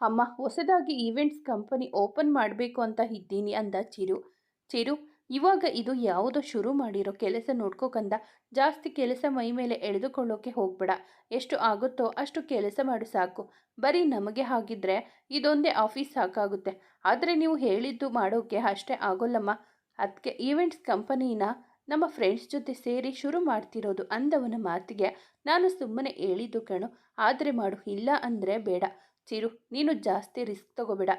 ಅಮ್ಮ, ಹೊಸದಾಗಿ events company open ಮಾಡಬೇಕು ಅಂತ ಇದ್ದೀನಿ ಅಂದ ಚಿರು. ಚಿರು, ಇವಾಗ ಇದು ಯಾವುದೋ ಶುರು ಮಾಡಿರೋ ಕೆಲಸ ನೋಡ್ಕೋಕಂದ ಜಾಸ್ತಿ ಕೆಲಸ ಮೈ ಮೇಲೆ ಎಳೆದುಕೊಳ್ಳೋಕೆ ಹೋಗ್ಬೇಡ. ಎಷ್ಟು ಆಗುತ್ತೋ ಅಷ್ಟು ಕೆಲಸ ಮಾಡು ಸಾಕು. ಬರೀ ನಮಗೆ ಹಾಗಿದ್ರೆ ಇದೊಂದೇ ಆಫೀಸ್ ಸಾಕಾಗುತ್ತೆ. ಆದರೆ ನೀವು ಹೇಳಿದ್ದು ಮಾಡೋಕೆ ಅಷ್ಟೇ ಆಗೋಲ್ಲಮ್ಮ. ಅದಕ್ಕೆ ಈವೆಂಟ್ಸ್ ಕಂಪನಿನ ನಮ್ಮ ಫ್ರೆಂಡ್ಸ್ ಜೊತೆ ಸೇರಿ ಶುರು ಮಾಡ್ತಿರೋದು ಅಂದವನ ಮಾತಿಗೆ ನಾನು ಸುಮ್ಮನೆ ಹೇಳಿದ್ದು ಕಣು. ಆದರೆ ಮಾಡು, ಇಲ್ಲ ಅಂದರೆ ಬೇಡ. ಚಿರು, ನೀನು ಜಾಸ್ತಿ ರಿಸ್ಕ್ ತಗೋಬೇಡ.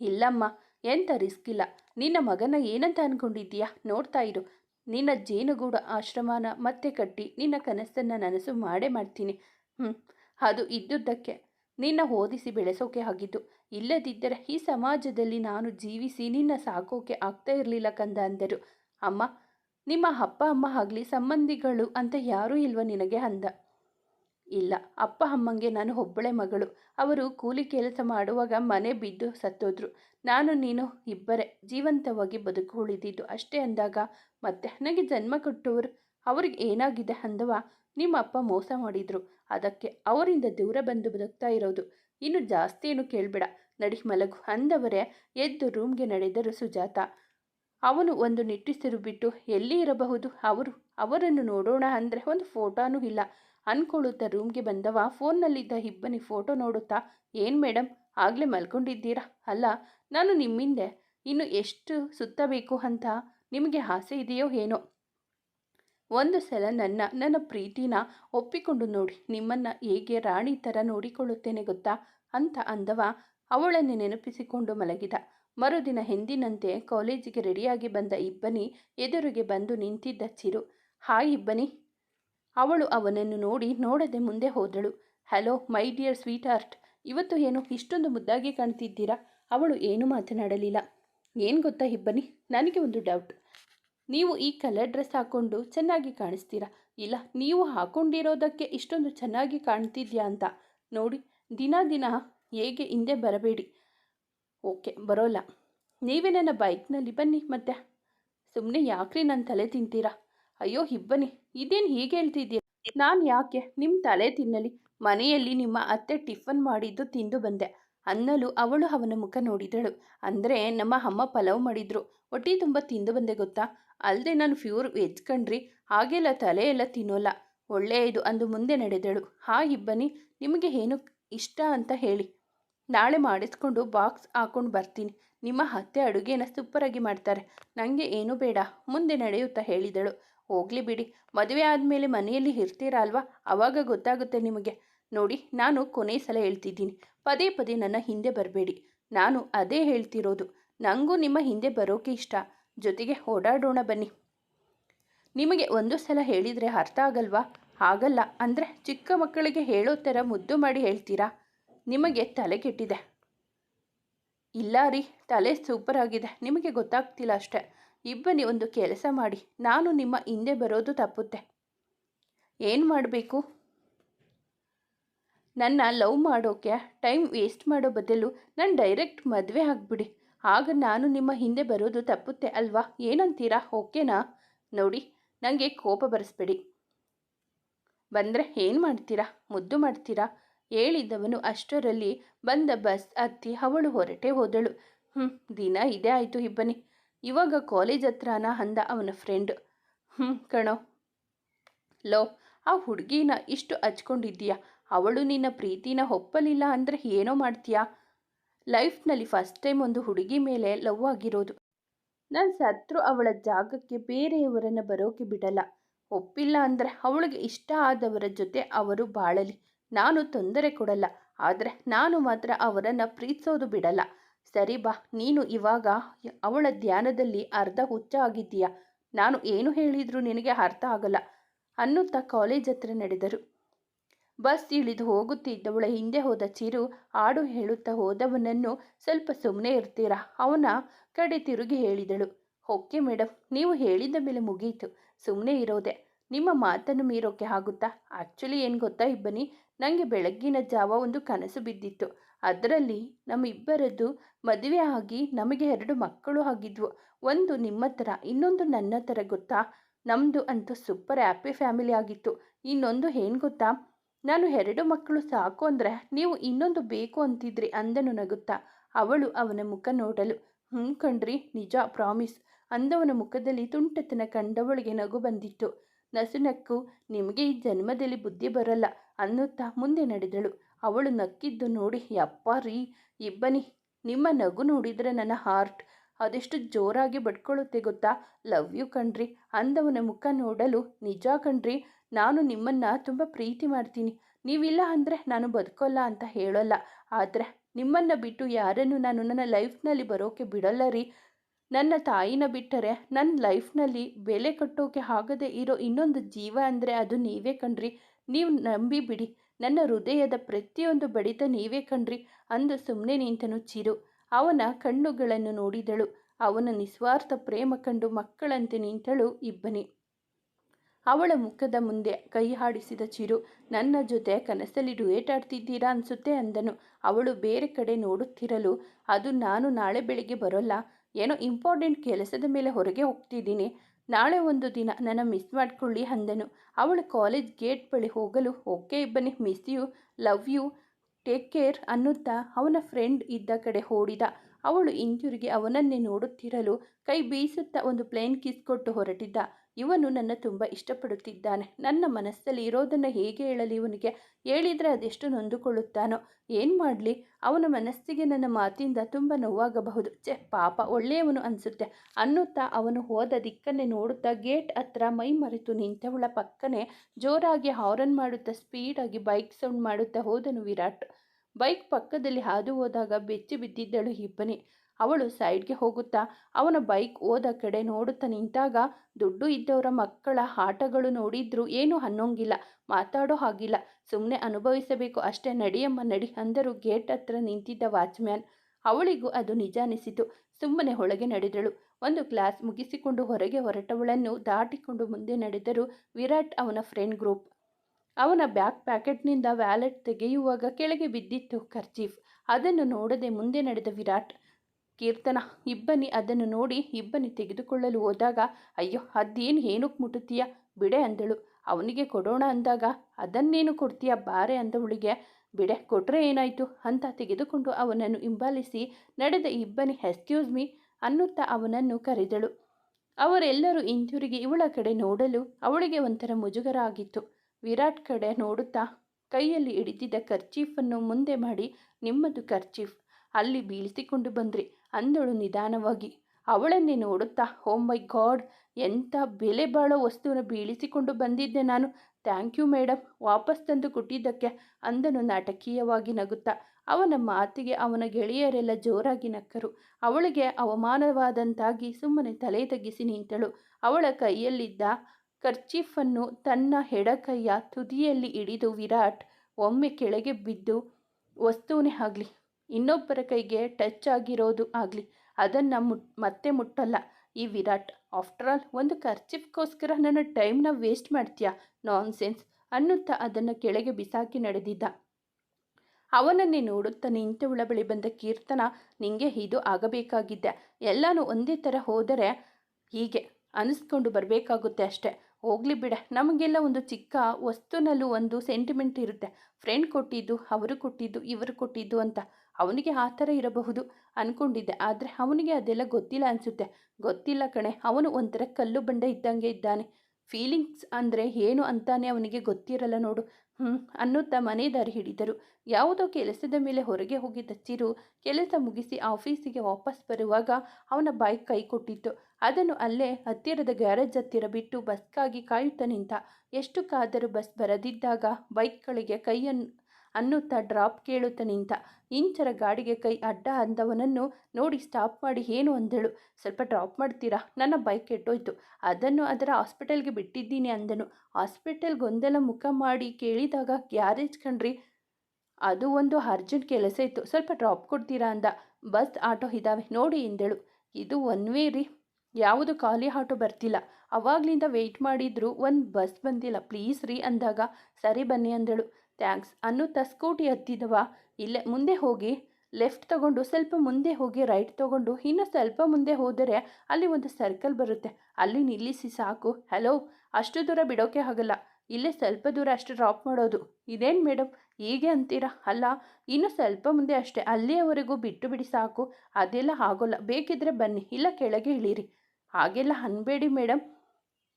ಇಲ್ಲಮ್ಮ ಎಂಥ ರಿಸ್ಕ್ ಇಲ್ಲ. ನಿನ್ನ ಮಗನ ಏನಂತ ಅಂದ್ಕೊಂಡಿದ್ದೀಯಾ ನೋಡ್ತಾ ಇರು. ನಿನ್ನ ಜೇನುಗೂಡು ಆಶ್ರಮನ ಮತ್ತೆ ಕಟ್ಟಿ ನಿನ್ನ ಕನಸನ್ನು ನನಸು ಮಾಡೇ ಮಾಡ್ತೀನಿ. ಹ್ಞೂ ಅದು ಇದ್ದುದಕ್ಕೆ ನಿನ್ನ ಓದಿಸಿ ಬೆಳೆಸೋಕೆ ಆಗಿದ್ದು. ಇಲ್ಲದಿದ್ದರೆ ಈ ಸಮಾಜದಲ್ಲಿ ನಾನು ಜೀವಿಸಿ ನಿನ್ನ ಸಾಕೋಕೆ ಆಗ್ತಾ ಇರಲಿಲ್ಲ ಕಂದ ಅಂದರು. ಅಮ್ಮ, ನಿಮ್ಮ ಅಪ್ಪ, ಅಮ್ಮ ಆಗಲಿ, ಸಂಬಂಧಿಗಳು ಅಂತ ಯಾರೂ ಇಲ್ವ ನಿನಗೆ ಅಂದ. ಇಲ್ಲ, ಅಪ್ಪ ಅಮ್ಮಂಗೆ ನಾನು ಒಬ್ಬಳೆ ಮಗಳು. ಅವರು ಕೂಲಿ ಕೆಲಸ ಮಾಡುವಾಗ ಮನೆ ಬಿದ್ದು ಸತ್ತೋದ್ರು. ನಾನು, ನೀನು ಇಬ್ಬರೇ ಜೀವಂತವಾಗಿ ಬದುಕು ಉಳಿದಿದ್ದು ಅಷ್ಟೇ ಅಂದಾಗ, ಮತ್ತೆ ನನಗೆ ಜನ್ಮ ಕೊಟ್ಟವರು ಅವ್ರಿಗೆ ಏನಾಗಿದೆ ಅಂದವ? ನಿಮ್ಮ ಅಪ್ಪ ಮೋಸ ಮಾಡಿದ್ರು. ಅದಕ್ಕೆ ಅವರಿಂದ ದೂರ ಬಂದು ಬದುಕ್ತಾ ಇರೋದು. ಇನ್ನು ಜಾಸ್ತಿ ಏನು ಕೇಳಬೇಡ. ನಡಿ ಮಲಗು ಅಂದವರೇ ಎದ್ದು ರೂಮ್ಗೆ ನಡೆದರು ಸುಜಾತ. ಅವನು ಒಂದು ನಿಟ್ಟುಸಿರು ಬಿಟ್ಟು ಎಲ್ಲಿ ಇರಬಹುದು? ಅವರು, ಅವರನ್ನು ನೋಡೋಣ ಅಂದರೆ ಒಂದು ಫೋಟೋನೂ ಇಲ್ಲ. ಅನ್ಕೊಳ್ಳುತ್ತಾ ರೂಮ್ಗೆ ಬಂದವ. ಫೋನ್ನಲ್ಲಿದ್ದ ಇಬ್ಬನಿ ಫೋಟೋ ನೋಡುತ್ತಾ, ಏನು ಮೇಡಮ್ ಆಗಲೇ ಮಲ್ಕೊಂಡಿದ್ದೀರಾ? ಅಲ್ಲ, ನಾನು ನಿಮ್ಮಿಂದೆ. ಇನ್ನು ಎಷ್ಟು ಸುತ್ತಬೇಕು ಅಂತ ನಿಮಗೆ ಆಸೆ ಇದೆಯೋ ಏನೋ? ಒಂದು ಸಲ ನನ್ನ ನನ್ನ ಪ್ರೀತಿನ ಒಪ್ಪಿಕೊಂಡು ನೋಡಿ. ನಿಮ್ಮನ್ನು ಹೇಗೆ ರಾಣಿ ಥರ ನೋಡಿಕೊಳ್ಳುತ್ತೇನೆ ಗೊತ್ತಾ? ಅಂತ ಅಂದವ. ಅವಳನ್ನು ನೆನಪಿಸಿಕೊಂಡು ಮಲಗಿದ. ಮರುದಿನ ಎಂದಿನಂತೆ ಕಾಲೇಜಿಗೆ ರೆಡಿಯಾಗಿ ಬಂದ ಇಬ್ಬನಿ ಎದುರಿಗೆ ಬಂದು ನಿಂತಿದ್ದ ಚಿರು. ಹಾಯ್ ಇಬ್ಬನಿ ಅವಳು ಅವನನ್ನು ನೋಡಿ ನೋಡದೆ ಮುಂದೆ ಹೋದಳು. Hello, my dear sweetheart ಇವತ್ತು ಏನು ಇಷ್ಟೊಂದು ಮುದ್ದಾಗಿ ಕಾಣ್ತಿದ್ದೀರಾ? ಅವಳು ಏನೂ ಮಾತನಾಡಲಿಲ್ಲ. ಏನು ಗೊತ್ತಾ ಇಬ್ಬನಿ ನನಗೆ ಒಂದು ಡೌಟ್. ನೀವು ಈ ಕಲರ್ ಡ್ರೆಸ್ ಹಾಕ್ಕೊಂಡು ಚೆನ್ನಾಗಿ ಕಾಣಿಸ್ತೀರಾ? ಇಲ್ಲ, ನೀವು ಹಾಕೊಂಡಿರೋದಕ್ಕೆ ಇಷ್ಟೊಂದು ಚೆನ್ನಾಗಿ ಕಾಣ್ತಿದ್ಯಾ ಅಂತ. ನೋಡಿ, ದಿನ ದಿನ ಹೇಗೆ ಹಿಂದೆ ಬರಬೇಡಿ. ಓಕೆ, ಬರೋಲ್ಲ. ನೀವೇ ನನ್ನ ಬೈಕ್ನಲ್ಲಿ ಬನ್ನಿ ಮತ್ತೆ. ಸುಮ್ಮನೆ ಯಾಕ್ರಿ ನನ್ನ ತಲೆ ತಿಂತೀರಾ? ಅಯ್ಯೋ ಇಬ್ಬನಿ, ಇದೇನು ಹೀಗೆ ಹೇಳ್ತಿದ್ದೀಯ? ನಾನು ಯಾಕೆ? ನಿಮ್ಮ ತಲೆ ತಿನ್ನಲಿ. ಮನೆಯಲ್ಲಿ ನಿಮ್ಮ ಅತ್ತೆ ಟಿಫನ್ ಮಾಡಿದ್ದು ತಿಂದು ಬಂದೆ. ಅನ್ನಲು ಅವಳು ಅವನ ಮುಖ ನೋಡಿದಳು. ಅಂದರೆ ನಮ್ಮ ಅಮ್ಮ ಪಲಾವ್ ಮಾಡಿದ್ರು. ಹೊಟ್ಟೆ ತುಂಬ ತಿಂದು ಬಂದೆ ಗೊತ್ತಾ? ಅಲ್ಲದೆ ನಾನು ಫ್ಯೂರ್ ವೆಜ್ ಕಣ್ರಿ ಹಾಗೆಲ್ಲ ತಲೆ ಎಲ್ಲ ತಿನ್ನೋಲ್ಲ. ಒಳ್ಳೆಯದು ಅಂದು ಮುಂದೆ ನಡೆದಳು. ಹಾ ಇಬ್ಬನಿ, ನಿಮಗೆ ಏನು ಇಷ್ಟ ಅಂತ ಹೇಳಿ. ನಾಳೆ ಮಾಡಿಸ್ಕೊಂಡು ಬಾಕ್ಸ್ ಹಾಕೊಂಡು ಬರ್ತೀನಿ. ನಿಮ್ಮ ಅತ್ತೆ ಅಡುಗೆನ ಸೂಪರಾಗಿ ಮಾಡ್ತಾರೆ. ನನಗೆ ಏನೂ ಬೇಡ. ಮುಂದೆ ನಡೆಯುತ್ತಾ ಹೇಳಿದಳು. ಹೋಗಲಿ ಬಿಡಿ. ಮದುವೆ ಆದಮೇಲೆ ಮನೆಯಲ್ಲಿ ಇರ್ತೀರಾ ಅಲ್ವಾ ಅವಾಗ ಗೊತ್ತಾಗುತ್ತೆ ನಿಮಗೆ. ನೋಡಿ, ನಾನು ಕೊನೆ ಸಲ ಹೇಳ್ತಿದ್ದೀನಿ. ಪದೇ ಪದೇ ನನ್ನ ಹಿಂದೆ ಬರಬೇಡಿ. ನಾನು ಅದೇ ಹೇಳ್ತಿರೋದು. ನನಗೂ ನಿಮ್ಮ ಹಿಂದೆ ಬರೋಕೆ ಇಷ್ಟ. ಜೊತೆಗೆ ಓಡಾಡೋಣ ಬನ್ನಿ. ನಿಮಗೆ ಒಂದು ಸಲ ಹೇಳಿದರೆ ಅರ್ಥ ಆಗಲ್ವಾ? ಆಗಲ್ಲ ಅಂದರೆ ಚಿಕ್ಕ ಮಕ್ಕಳಿಗೆ ಹೇಳೋ ಥರ ಮುದ್ದು ಮಾಡಿ ಹೇಳ್ತೀರಾ? ನಿಮಗೆ ತಲೆ ಕೆಟ್ಟಿದೆ. ಇಲ್ಲ ರೀ, ತಲೆ ಸೂಪರ್ ಆಗಿದೆ. ನಿಮಗೆ ಗೊತ್ತಾಗ್ತಿಲ್ಲ ಅಷ್ಟೇ. ಇಬ್ಬನಿ ಒಂದು ಕೆಲಸ ಮಾಡಿ, ನಾನು ನಿಮ್ಮ ಹಿಂದೆ ಬರೋದು ತಪ್ಪುತ್ತೆ. ಏನು ಮಾಡಬೇಕು? ನನ್ನ ಲವ್ ಮಾಡೋಕ್ಕೆ ಟೈಮ್ ವೇಸ್ಟ್ ಮಾಡೋ ಬದಲು ನಾನು ಡೈರೆಕ್ಟ್ ಮದುವೆ ಆಗಿಬಿಡಿ. ಆಗ ನಾನು ನಿಮ್ಮ ಹಿಂದೆ ಬರೋದು ತಪ್ಪುತ್ತೆ ಅಲ್ವಾ? ಏನಂತೀರಾ? ಓಕೆನಾ? ನೋಡಿ ನನಗೆ ಕೋಪ ಬರೆಸ್ಬೇಡಿ. ಬಂದರೆ ಏನು ಮಾಡ್ತೀರಾ? ಮುದ್ದು ಮಾಡ್ತೀರಾ? ಹೇಳಿದ್ದವನು ಅಷ್ಟರಲ್ಲಿ ಬಂದ ಬಸ್ ಹತ್ತಿ ಅವಳು ಹೊರಟೆ ಹೋದಳು. ಹ್ಞೂ ದಿನ ಇದೇ ಆಯಿತು ಇಬ್ಬನಿ. ಇವಾಗ ಕಾಲೇಜ್ ಹತ್ರನ ಅಂದ ಅವನ ಫ್ರೆಂಡ್ ಹ್ಞೂ ಕಣೋ. ಲೋ, ಆ ಹುಡುಗಿನ ಇಷ್ಟು ಹಚ್ಕೊಂಡಿದ್ದೀಯಾ? ಅವಳು ನಿನ್ನ ಪ್ರೀತಿನ ಒಪ್ಪಲಿಲ್ಲ ಅಂದರೆ ಏನೋ ಮಾಡ್ತೀಯಾ? ಲೈಫ್ನಲ್ಲಿ ಫಸ್ಟ್ ಟೈಮ್ ಒಂದು ಹುಡುಗಿ ಮೇಲೆ ಲವ್ ಆಗಿರೋದು. ನಾನು ಸತ್ರು ಅವಳ ಜಾಗಕ್ಕೆ ಬೇರೆಯವರನ್ನು ಬರೋಕೆ ಬಿಡಲ್ಲ. ಒಪ್ಪಿಲ್ಲ ಅಂದರೆ ಅವಳಿಗೆ ಇಷ್ಟ ಆದವರ ಜೊತೆ ಅವರು ಬಾಳಲಿ. ನಾನು ತೊಂದರೆ ಕೊಡಲ್ಲ. ಆದರೆ ನಾನು ಮಾತ್ರ ಅವರನ್ನು ಪ್ರೀತಿಸೋದು ಬಿಡಲ್ಲ. ಸರಿ ಬಾ, ನೀನು ಇವಾಗ ಅವಳ ಧ್ಯಾನದಲ್ಲಿ ಅರ್ಧ ಹುಚ್ಚ ಆಗಿದ್ದೀಯ. ನಾನು ಏನು ಹೇಳಿದರೂ ನಿನಗೆ ಅರ್ಥ ಆಗಲ್ಲ, ಅನ್ನುತ್ತಾ ಕಾಲೇಜ್ ಹತ್ರ ನಡೆದರು. ಬಸ್ ಇಳಿದು ಹೋಗುತ್ತಿದ್ದವಳ ಹಿಂದೆ ಹೋದ ಚಿರು ಹಾಡು ಹೇಳುತ್ತಾ ಹೋದವನನ್ನು ಸ್ವಲ್ಪ ಸುಮ್ಮನೆ ಇರ್ತೀರಾ? ಅವನ ಕಡೆ ತಿರುಗಿ ಹೇಳಿದಳು. ಓಕೆ ಮೇಡಮ್ ನೀವು ಹೇಳಿದ ಮೇಲೆ ಮುಗೀತು. ಸುಮ್ಮನೆ ಇರೋದೆ. ನಿಮ್ಮ ಮಾತನ್ನು ಮೀರೋಕೆ ಆಗುತ್ತಾ? ಆ್ಯಕ್ಚುಲಿ ಏನು ಗೊತ್ತಾ ಇಬ್ಬನಿ? ನನಗೆ ಬೆಳಗ್ಗಿನ ಜಾವ ಒಂದು ಕನಸು ಬಿದ್ದಿತ್ತು. ಅದರಲ್ಲಿ ನಮ್ಮಿಬ್ಬರದ್ದು ಮದುವೆ ಆಗಿ ನಮಗೆ ಎರಡು ಮಕ್ಕಳು ಆಗಿದ್ವು. ಒಂದು ನಿಮ್ಮ ಥರ ಇನ್ನೊಂದು ನನ್ನ ಥರ ಗೊತ್ತಾ? ನಮ್ಮದು ಅಂತೂ ಸೂಪರ್ ಹ್ಯಾಪಿ ಫ್ಯಾಮಿಲಿ ಆಗಿತ್ತು. ಇನ್ನೊಂದು ಏನು ಗೊತ್ತಾ? ನಾನು ಎರಡು ಮಕ್ಕಳು ಸಾಕು ಅಂದರೆ ನೀವು ಇನ್ನೊಂದು ಬೇಕು ಅಂತಿದ್ರಿ ಅಂದನು ನಗುತ್ತಾ? ಅವಳು ಅವನ ಮುಖ ನೋಡಲು ಹ್ಞೂ ಕಣ್ರಿ, ನಿಜ ಪ್ರಾಮಿಸ್ ಅಂದವನ ಮುಖದಲ್ಲಿ ತುಂಟತನ ಕಂಡವಳಿಗೆ ನಗು ಬಂದಿತ್ತು. ನಸುನಕ್ಕು, ನಿಮಗೆ ಈ ಜನ್ಮದಲ್ಲಿ ಬುದ್ಧಿ ಬರಲ್ಲ ಅನ್ನುತ್ತಾ ಮುಂದೆ ನಡೆದಳು. ಅವಳು ನಕ್ಕಿದ್ದು ನೋಡಿ, ಯಪ್ಪ ರೀ, ಇಬ್ಬನಿ, ನಿಮ್ಮ ನಗು ನೋಡಿದರೆ ನನ್ನ ಹಾರ್ಟ್. ಅದೆಷ್ಟು ಜೋರಾಗಿ ಬಡ್ಕೊಳ್ಳುತ್ತೆ ಗೊತ್ತಾ? ಲವ್ ಯು ಕಣ್ರಿ. ಅಂದವನ ಮುಖ ನೋಡಲು ನಿಜ ಕಣ್ರಿ. ನಾನು ನಿಮ್ಮನ್ನು ತುಂಬ ಪ್ರೀತಿ ಮಾಡ್ತೀನಿ. ನೀವಿಲ್ಲ ಅಂದರೆ ನಾನು ಬದುಕೋಲ್ಲ ಅಂತ ಹೇಳೋಲ್ಲ. ಆದರೆ ನಿಮ್ಮನ್ನು ಬಿಟ್ಟು ಯಾರನ್ನು ನಾನು ನನ್ನ ಲೈಫ್ನಲ್ಲಿ ಬರೋಕೆ ಬಿಡಲ್ಲ ರೀ. ನನ್ನ ತಾಯಿನ ಬಿಟ್ಟರೆ ನನ್ನ ಲೈಫ್ನಲ್ಲಿ ಬೆಲೆ ಕಟ್ಟೋಕೆ ಆಗದೆ ಇರೋ ಇನ್ನೊಂದು ಜೀವ ಅಂದರೆ ಅದು ನೀವೇ ಕಣ್ರಿ. ನೀವು ನಂಬಿ ಬಿಡಿ ನನ್ನ ಹೃದಯದ ಪ್ರತಿಯೊಂದು ಬಡಿತ ನೀವೇ ಕಣ್ರಿ ಅಂದು ಸುಮ್ಮನೆ ನಿಂತನು ಚಿರು. ಅವನ ಕಣ್ಣುಗಳನ್ನು ನೋಡಿದಳು. ಅವನ ನಿಸ್ವಾರ್ಥ ಪ್ರೇಮ ಕಂಡು ಮಕ್ಕಳಂತೆ ನಿಂತಳು ಇಬ್ಬನಿ. ಅವಳ ಮುಖದ ಮುಂದೆ ಕೈ ಹಾಡಿಸಿದ ಚಿರು, ನನ್ನ ಜೊತೆ ಕನಸಲ್ಲಿ ಡುಯೇಟ್ ಆಡ್ತಿದ್ದೀರಾ ಅನ್ಸುತ್ತೆ ಅಂದನು. ಅವಳು ಬೇರೆ ಕಡೆ ನೋಡುತ್ತಿರಲು, ಅದು ನಾನು ನಾಳೆ ಬೆಳಿಗ್ಗೆ ಬರೋಲ್ಲ, ಏನೋ ಇಂಪಾರ್ಟೆಂಟ್ ಕೆಲಸದ ಮೇಲೆ ಹೊರಗೆ ಹೋಗ್ತಿದ್ದೀನಿ. ನಾಳೆ ಒಂದು ದಿನ ನನ್ನ ಮಿಸ್ ಮಾಡ್ಕೊಳ್ಳಿ ಅಂದನು. ಅವಳು ಕಾಲೇಜ್ ಗೇಟ್ ಬಳಿ ಹೋಗಲು, okay Ibbani miss you love you take care ಅನ್ನುತ್ತಾ ಅವನ ಫ್ರೆಂಡ್ ಇದ್ದ ಕಡೆ ಓಡಿದ. ಅವಳು ಹಿಂತಿರುಗಿ ಅವನನ್ನೇ ನೋಡುತ್ತಿರಲು ಕೈ ಬೀಸುತ್ತಾ ಒಂದು ಪ್ಲೇನ್ ಕಿಸ್ ಕೊಟ್ಟು ಹೊರಟಿದ್ದ. ಇವನು ನನ್ನ ತುಂಬ ಇಷ್ಟಪಡುತ್ತಿದ್ದಾನೆ. ನನ್ನ ಮನಸ್ಸಲ್ಲಿ ಇರೋದನ್ನು ಹೇಗೆ ಹೇಳಲಿ ಇವನಿಗೆ? ಹೇಳಿದರೆ ಅದೆಷ್ಟು ನೊಂದುಕೊಳ್ಳುತ್ತಾನೋ? ಏನು ಮಾಡಲಿ? ಅವನ ಮನಸ್ಸಿಗೆ ನನ್ನ ಮಾತಿಂದ ತುಂಬ ನೋವಾಗಬಹುದು. ಛೆ, ಪಾಪ, ಒಳ್ಳೆಯವನು ಅನಿಸುತ್ತೆ. ಅನ್ನುತ್ತಾ ಅವನು ಹೋದ ದಿಕ್ಕನ್ನೇ ನೋಡುತ್ತಾ ಗೇಟ್ ಹತ್ರ ಮೈ ಮರೆತು ನಿಂತವಳ ಪಕ್ಕನೆ ಜೋರಾಗಿ ಹಾರನ್ ಮಾಡುತ್ತಾ ಸ್ಪೀಡಾಗಿ ಬೈಕ್ ಸೌಂಡ್ ಮಾಡುತ್ತಾ ಹೋದನು ವಿರಾಟ್. ಬೈಕ್ ಪಕ್ಕದಲ್ಲಿ ಹಾದು ಹೋದಾಗ ಬೆಚ್ಚಿ ಬಿದ್ದಿದ್ದಳು ಇಬ್ಬನಿ. ಅವಳು ಸೈಡ್ಗೆ ಹೋಗುತ್ತಾ, ಅವನ ಬೈಕ್ ಹೋದ ಕಡೆ ನೋಡುತ್ತಾ ನಿಂತಾಗ ದುಡ್ಡು ಇದ್ದವರ ಮಕ್ಕಳ ಆಟಗಳು ನೋಡಿದ್ರು ಏನು ಅನ್ನೋಂಗಿಲ್ಲ, ಮಾತಾಡೋ ಹಾಗಿಲ್ಲ. ಸುಮ್ಮನೆ ಅನುಭವಿಸಬೇಕು ಅಷ್ಟೇ ನಡಿಯಮ್ಮ ನಡಿ ಅಂದರು ಗೇಟ್ ಹತ್ರ ನಿಂತಿದ್ದ ವಾಚ್ಮ್ಯಾನ್. ಅವಳಿಗೂ ಅದು ನಿಜ ಅನಿಸಿತು. ಸುಮ್ಮನೆ ಒಳಗೆ ನಡೆದಳು. ಒಂದು ಕ್ಲಾಸ್ ಮುಗಿಸಿಕೊಂಡು ಹೊರಗೆ ಹೊರಟವಳನ್ನು ದಾಟಿಕೊಂಡು ಮುಂದೆ ನಡೆದರು ವಿರಾಟ್ ಅವನ ಫ್ರೆಂಡ್ ಗ್ರೂಪ್. ಅವನ ಬ್ಯಾಕ್ ಪ್ಯಾಕೆಟ್ನಿಂದ ವ್ಯಾಲೆಟ್ ತೆಗೆಯುವಾಗ ಕೆಳಗೆ ಬಿದ್ದಿತ್ತು ಖರ್ಚೀಫ್ ಅದನ್ನು ನೋಡದೆ ಮುಂದೆ ನಡೆದ ವಿರಾಟ್. ಕೀರ್ತನ. ಇಬ್ಬನಿ ಅದನ್ನು ನೋಡಿ ಇಬ್ಬನಿ ತೆಗೆದುಕೊಳ್ಳಲು ಹೋದಾಗ, ಅಯ್ಯೋ, ಅದೇನು ಏನಕ್ಕೆ ಮುಟ್ಟುತ್ತೀಯ? ಬಿಡೆ, ಅಂದಳು. ಅವನಿಗೆ ಕೊಡೋಣ ಅಂದಾಗ, ಅದನ್ನೇನು ಕೊಡ್ತೀಯ ಬಾರೆ? ಅಂದವಳಿಗೆ ಬಿಡೆ ಕೊಟ್ಟರೆ ಏನಾಯಿತು? ಅಂತ ತೆಗೆದುಕೊಂಡು ಅವನನ್ನು ಹಿಂಬಾಲಿಸಿ, ನಡೆದ ಇಬ್ಬನಿ ಎಸ್ಕ್ಯೂಸ್ ಮೀ ಅನ್ನುತ್ತಾ ಅವನನ್ನು ಕರೆದಳು. ಅವರೆಲ್ಲರೂ ಹಿಂತಿರುಗಿ ಇವಳ ಕಡೆ ನೋಡಲು ಅವಳಿಗೆ ಒಂಥರ ಮುಜುಗರ ಆಗಿತ್ತು ವಿರಾಟ್ ಕಡೆ ನೋಡುತ್ತಾ ಕೈಯಲ್ಲಿ ಹಿಡಿದಿದ್ದ ಕರ್ಚೀಫನ್ನು ಮುಂದೆ ಮಾಡಿ, ನಿಮ್ಮದು ಕರ್ಚೀಫ್. ಅಲ್ಲಿ ಬೀಳಿಸಿಕೊಂಡು ಬಂದ್ರಿ. ಅಂದಳು ನಿಧಾನವಾಗಿ. ಅವಳನ್ನೇ ನೋಡುತ್ತಾ ಓ ಮೈ ಗಾಡ್ ಎಂಥ ಬೆಲೆ ಬಾಳೋ ವಸ್ತುವನ್ನು ಬೀಳಿಸಿಕೊಂಡು ಬಂದಿದ್ದೆ ನಾನು. ಥ್ಯಾಂಕ್ ಯು ಮೇಡಮ್ ವಾಪಸ್ ತಂದು ಕೊಟ್ಟಿದ್ದಕ್ಕೆ, ಅಂದನು ನಾಟಕೀಯವಾಗಿ ನಗುತ್ತಾ. ಅವನ ಮಾತಿಗೆ ಅವನ ಗೆಳೆಯರೆಲ್ಲ ಜೋರಾಗಿ ನಕ್ಕರು. ಅವಳಿಗೆ ಅವಮಾನವಾದಂತಾಗಿ ಸುಮ್ಮನೆ ತಲೆ ತಗ್ಗಿಸಿ ನಿಂತಳು. ಅವಳ ಕೈಯಲ್ಲಿದ್ದ ಕರ್ಚೀಫನ್ನು ತನ್ನ ಎಡಕೈಯ ತುದಿಯಲ್ಲಿ ಹಿಡಿದು ವಿರಾಟ್ ಒಮ್ಮೆ ಕೆಳಗೆ ಬಿದ್ದು ವಸ್ತುವೇ ಆಗಲಿ ಇನ್ನೊಬ್ಬರ ಕೈಗೆ ಟಚ್ ಆಗಿರೋದು ಆಗಲಿ, ಅದನ್ನು ಮುಟ್, ಮತ್ತೆ ಮುಟ್ಟಲ್ಲ. ಈ ವಿರಾಟ್, ಆಫ್ಟರ್ ಆಲ್, ಒಂದು ಖರ್ಚಿಫ್ಗೋಸ್ಕರ ನನ್ನ ಟೈಮ್ನ ವೇಸ್ಟ್ ಮಾಡ್ತೀಯಾ? ನಾನ್ ಸೆನ್ಸ್ ಅನ್ನುತ್ತಾ ಅದನ್ನು ಕೆಳಗೆ ಬಿಸಾಕಿ ನಡೆದಿದ್ದ. ಅವನನ್ನೇ ನೋಡುತ್ತಾ ನಿಂತವಳ ಬಳಿ ಬಂದ ಕೀರ್ತನ, ನಿಂಗೆ ಇದು ಆಗಬೇಕಾಗಿದ್ದೆ. ಎಲ್ಲನೂ ಒಂದೇ ಥರ ಹೋದರೆ ಹೀಗೆ, ಅನಿಸ್ಕೊಂಡು ಬರಬೇಕಾಗುತ್ತೆ ಅಷ್ಟೆ. ಹೋಗಲಿ ಬಿಡ, ನಮಗೆಲ್ಲ ಒಂದು ಚಿಕ್ಕ ವಸ್ತುನಲ್ಲೂ ಒಂದು ಸೆಂಟಿಮೆಂಟ್ ಇರುತ್ತೆ. ಫ್ರೆಂಡ್ ಕೊಟ್ಟಿದ್ದು, ಅವರು ಕೊಟ್ಟಿದ್ದು, ಇವರು ಕೊಟ್ಟಿದ್ದು ಅಂತ. ಅವನಿಗೆ ಆ ಥರ ಇರಬಹುದು ಅಂದ್ಕೊಂಡಿದ್ದೆ ಆದರೆ ಅವನಿಗೆ ಅದೆಲ್ಲ ಗೊತ್ತಿಲ್ಲ ಅನಿಸುತ್ತೆ. ಗೊತ್ತಿಲ್ಲ ಕಣೆ, ಅವನು ಒಂಥರ ಕಲ್ಲು ಬಂಡೆ ಇದ್ದಂಗೆ ಇದ್ದಾನೆ. ಫೀಲಿಂಗ್ಸ್ ಅಂದರೆ ಏನು ಅಂತಾನೆ ಅವನಿಗೆ ಗೊತ್ತಿರಲ್ಲ ನೋಡು. ಹ್ಞೂ ಅನ್ನುತ್ತಾ ಮನೆ ದಾರಿ ಹಿಡಿದರು. ಯಾವುದೋ ಕೆಲಸದ ಮೇಲೆ ಹೊರಗೆ ಹೋಗಿದ್ದ ಚಿರು ಕೆಲಸ ಮುಗಿಸಿ ಆಫೀಸಿಗೆ ವಾಪಸ್ ಬರುವಾಗ ಅವನ ಬೈಕ್ ಕೈ ಕೊಟ್ಟಿತ್ತು. ಅದನ್ನು ಅಲ್ಲೇ ಹತ್ತಿರದ ಗ್ಯಾರೇಜ್ ಹತ್ತಿರ ಬಿಟ್ಟು ಬಸ್ಗಾಗಿ ಕಾಯುತ್ತಾ ನಿಂತ. ಎಷ್ಟು ಕಾದರೂ ಬಸ್ ಬರದಿದ್ದಾಗ ಬೈಕ್ಗಳಿಗೆ ಕೈಯನ್ನು ಅನ್ನುತ್ತಾ ಡ್ರಾಪ್ ಕೇಳುತ್ತಾ ನಿಂತ. ಇಂಚರ ಗಾಡಿಗೆ ಕೈ ಅಡ್ಡ ಅಂದವನನ್ನು ನೋಡಿ ಸ್ಟಾಪ್ ಮಾಡಿ ಏನು ಅಂದಳು? ಸ್ವಲ್ಪ ಡ್ರಾಪ್ ಮಾಡ್ತೀರಾ? ನನ್ನ ಬೈಕ್ ಕೆಟ್ಟೋಯ್ತು. ಅದನ್ನು ಅದರ ಹಾಸ್ಪಿಟಲ್ಗೆ ಬಿಟ್ಟಿದ್ದೀನಿ ಅಂದನು. ಹಾಸ್ಪಿಟಲ್ ಗೊಂದಲ ಮುಖ ಮಾಡಿ ಕೇಳಿದಾಗ ಗ್ಯಾರೇಜ್ ಕಣ್ರಿ, ಅದು ಒಂದು ಅರ್ಜೆಂಟ್ ಕೆಲಸ ಇತ್ತು. ಸ್ವಲ್ಪ ಡ್ರಾಪ್ ಕೊಡ್ತೀರಾ ಅಂದ. ಬಸ್ ಆಟೋ ಇದ್ದಾವೆ ನೋಡಿ ಎಂದಳು. ಇದು ಒನ್ ವೇ ರೀ. ಯಾವುದು ಖಾಲಿ ಆಟೋ ಬರ್ತಿಲ್ಲ. ಅವಾಗಲಿಂದ ವೆಯ್ಟ್ ಮಾಡಿದ್ರು ಒಂದು ಬಸ್ ಬಂದಿಲ್ಲ. ಪ್ಲೀಸ್ ರೀ ಅಂದಾಗ. ಸರಿ ಬನ್ನಿ ಅಂದಳು. ಥ್ಯಾಂಕ್ಸ್ ಅನ್ನುತ್ತಾ ಸ್ಕೂಟಿ ಹತ್ತಿದವ? ಇಲ್ಲೇ ಮುಂದೆ ಹೋಗಿ. ಲೆಫ್ಟ್ ತಗೊಂಡು ಸ್ವಲ್ಪ ಮುಂದೆ ಹೋಗಿ ರೈಟ್ ತಗೊಂಡು ಇನ್ನು ಸ್ವಲ್ಪ ಮುಂದೆ ಹೋದರೆ ಅಲ್ಲಿ ಒಂದು ಸರ್ಕಲ್ ಬರುತ್ತೆ. ಅಲ್ಲಿ ನಿಲ್ಲಿಸಿ ಸಾಕು. ಹಲೋ ಅಷ್ಟು ದೂರ ಬಿಡೋಕೆ ಆಗಲ್ಲ. ಇಲ್ಲೇ ಸ್ವಲ್ಪ ದೂರ ಅಷ್ಟು ಡ್ರಾಪ್ ಮಾಡೋದು. ಇದೇನು ಮೇಡಮ್ ಹೀಗೆ ಅಂತೀರಾ? ಅಲ್ಲ, ಇನ್ನು ಸ್ವಲ್ಪ ಮುಂದೆ ಅಷ್ಟೇ. ಅಲ್ಲಿಯವರೆಗೂ ಬಿಟ್ಟು ಬಿಡಿ ಸಾಕು. ಅದೆಲ್ಲ ಆಗೋಲ್ಲ. ಬೇಕಿದ್ರೆ ಬನ್ನಿ. ಇಲ್ಲ ಕೆಳಗೆ ಇಳೀರಿ ಹಾಗೆಲ್ಲ ಅನ್ಬೇಡಿ ಮೇಡಮ್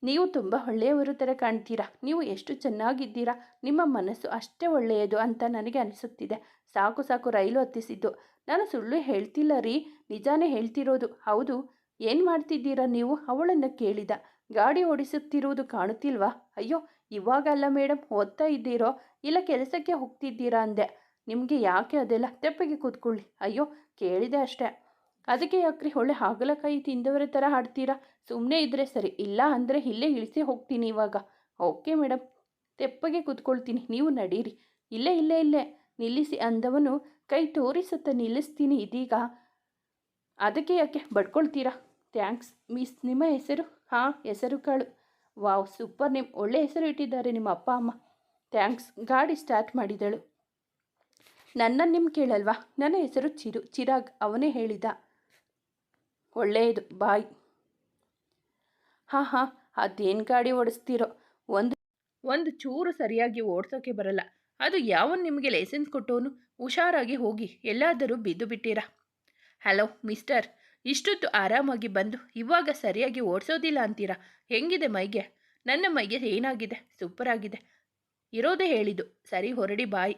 ನೀವು ತುಂಬ ಒಳ್ಳೆಯವರು ಥರ ಕಾಣ್ತೀರಾ? ನೀವು ಎಷ್ಟು ಚೆನ್ನಾಗಿದ್ದೀರಾ? ನಿಮ್ಮ ಮನಸ್ಸು ಅಷ್ಟೇ ಒಳ್ಳೆಯದು ಅಂತ ನನಗೆ ಅನಿಸುತ್ತಿದೆ. ಸಾಕು ಸಾಕು, ರೈಲು ಹತ್ತಿಸಿದ್ದು. ನಾನು ಸುಳ್ಳು ಹೇಳ್ತಿಲ್ಲ ರೀ. ನಿಜಾನೇ ಹೇಳ್ತಿರೋದು. ಹೌದು. ಏನು ಮಾಡ್ತಿದ್ದೀರಾ ನೀವು? ಅವಳನ್ನು ಕೇಳಿದ. ಗಾಡಿ ಓಡಿಸುತ್ತಿರುವುದು ಕಾಣುತ್ತಿಲ್ವಾ? ಅಯ್ಯೋ, ಇವಾಗಲ್ಲ ಮೇಡಮ್ ಓದ್ತಾ ಇದ್ದೀರೋ? ಇಲ್ಲ ಕೆಲಸಕ್ಕೆ ಹೋಗ್ತಿದ್ದೀರಾ ಅಂದೆ. ನಿಮಗೆ ಯಾಕೆ ಅದೆಲ್ಲ ತೆಪ್ಪಗೆ ಕೂತ್ಕೊಳ್ಳಿ? ಅಯ್ಯೋ, ಕೇಳಿದೆ ಅಷ್ಟೇ. ಅದಕ್ಕೆ ಯಾಕ್ರಿ ಒಳ್ಳೆ ಹಾಗಲಕಾಯಿ ತಿಂದವರ ಥರ ಹಾಡ್ತೀರಾ? ಸುಮ್ಮನೆ ಇದ್ದರೆ ಸರಿ, ಇಲ್ಲ ಅಂದರೆ ಇಲ್ಲೇ ಇಳಿಸಿ ಹೋಗ್ತೀನಿ ಇವಾಗ. ಓಕೆ ಮೇಡಮ್ ತೆಪ್ಪಗೆ ಕೂತ್ಕೊಳ್ತೀನಿ, ನೀವು ನಡೀರಿ. ಇಲ್ಲೇ ಇಲ್ಲೇ ಇಲ್ಲೇ, ನಿಲ್ಲಿಸಿ ಅಂದವನು ಕೈ ತೋರಿಸುತ್ತಾ ನಿಲ್ಲಿಸ್ತೀನಿ ಇದೀಗ. ಅದಕ್ಕೆ ಯಾಕೆ ಬಡ್ಕೊಳ್ತೀರಾ? ಥ್ಯಾಂಕ್ಸ್, ಮಿಸ್, ನಿಮ್ಮ ಹೆಸರು? ಹಾಂ, ಹೆಸರು ಕಾಳು. ವಾವ್, ಸೂಪರ್ ನಿಮ್ಮ ಒಳ್ಳೆ ಹೆಸರು ಇಟ್ಟಿದ್ದಾರೆ ನಿಮ್ಮ ಅಪ್ಪ, ಅಮ್ಮ. ಥ್ಯಾಂಕ್ಸ್, ಗಾಡಿ ಸ್ಟಾರ್ಟ್ ಮಾಡಿದಳು. ನನ್ನ ನಿಮ್ಮ ಕೇಳಲ್ವಾ? ನನ್ನ ಹೆಸರು ಚಿರು, ಚಿರಾಗ್, ಅವನೇ ಹೇಳಿದ. ಒಳ್ಳೆಯದು ಬಾಯ್. ಹಾಂ ಹಾಂ, ಅದೇನು ಗಾಡಿ ಓಡಿಸ್ತೀರೋ? ಒಂದು ಒಂದು ಚೂರು ಸರಿಯಾಗಿ ಓಡಿಸೋಕೆ ಬರಲ್ಲ. ಅದು ಯಾವ ನಿಮಗೆ ಲೈಸೆನ್ಸ್ ಕೊಟ್ಟೋನು? ಹುಷಾರಾಗಿ ಹೋಗಿ, ಎಲ್ಲಾದರೂ ಬಿದ್ದು ಬಿಟ್ಟಿರಾ? Hello, mister. ಇಷ್ಟೊತ್ತು ಆರಾಮಾಗಿ ಬಂದು, ಇವಾಗ ಸರಿಯಾಗಿ ಓಡಿಸೋದಿಲ್ಲ ಅಂತೀರಾ? ಹೆಂಗಿದೆ ಮೈಗೆ? ನನ್ನ ಮೈಗೆ ಏನಾಗಿದೆ? ಸೂಪರ್ ಆಗಿದೆ ಇರೋದೇ ಹೇಳಿದ್ದು. ಸರಿ, ಹೊರಡಿ, ಬಾಯ್.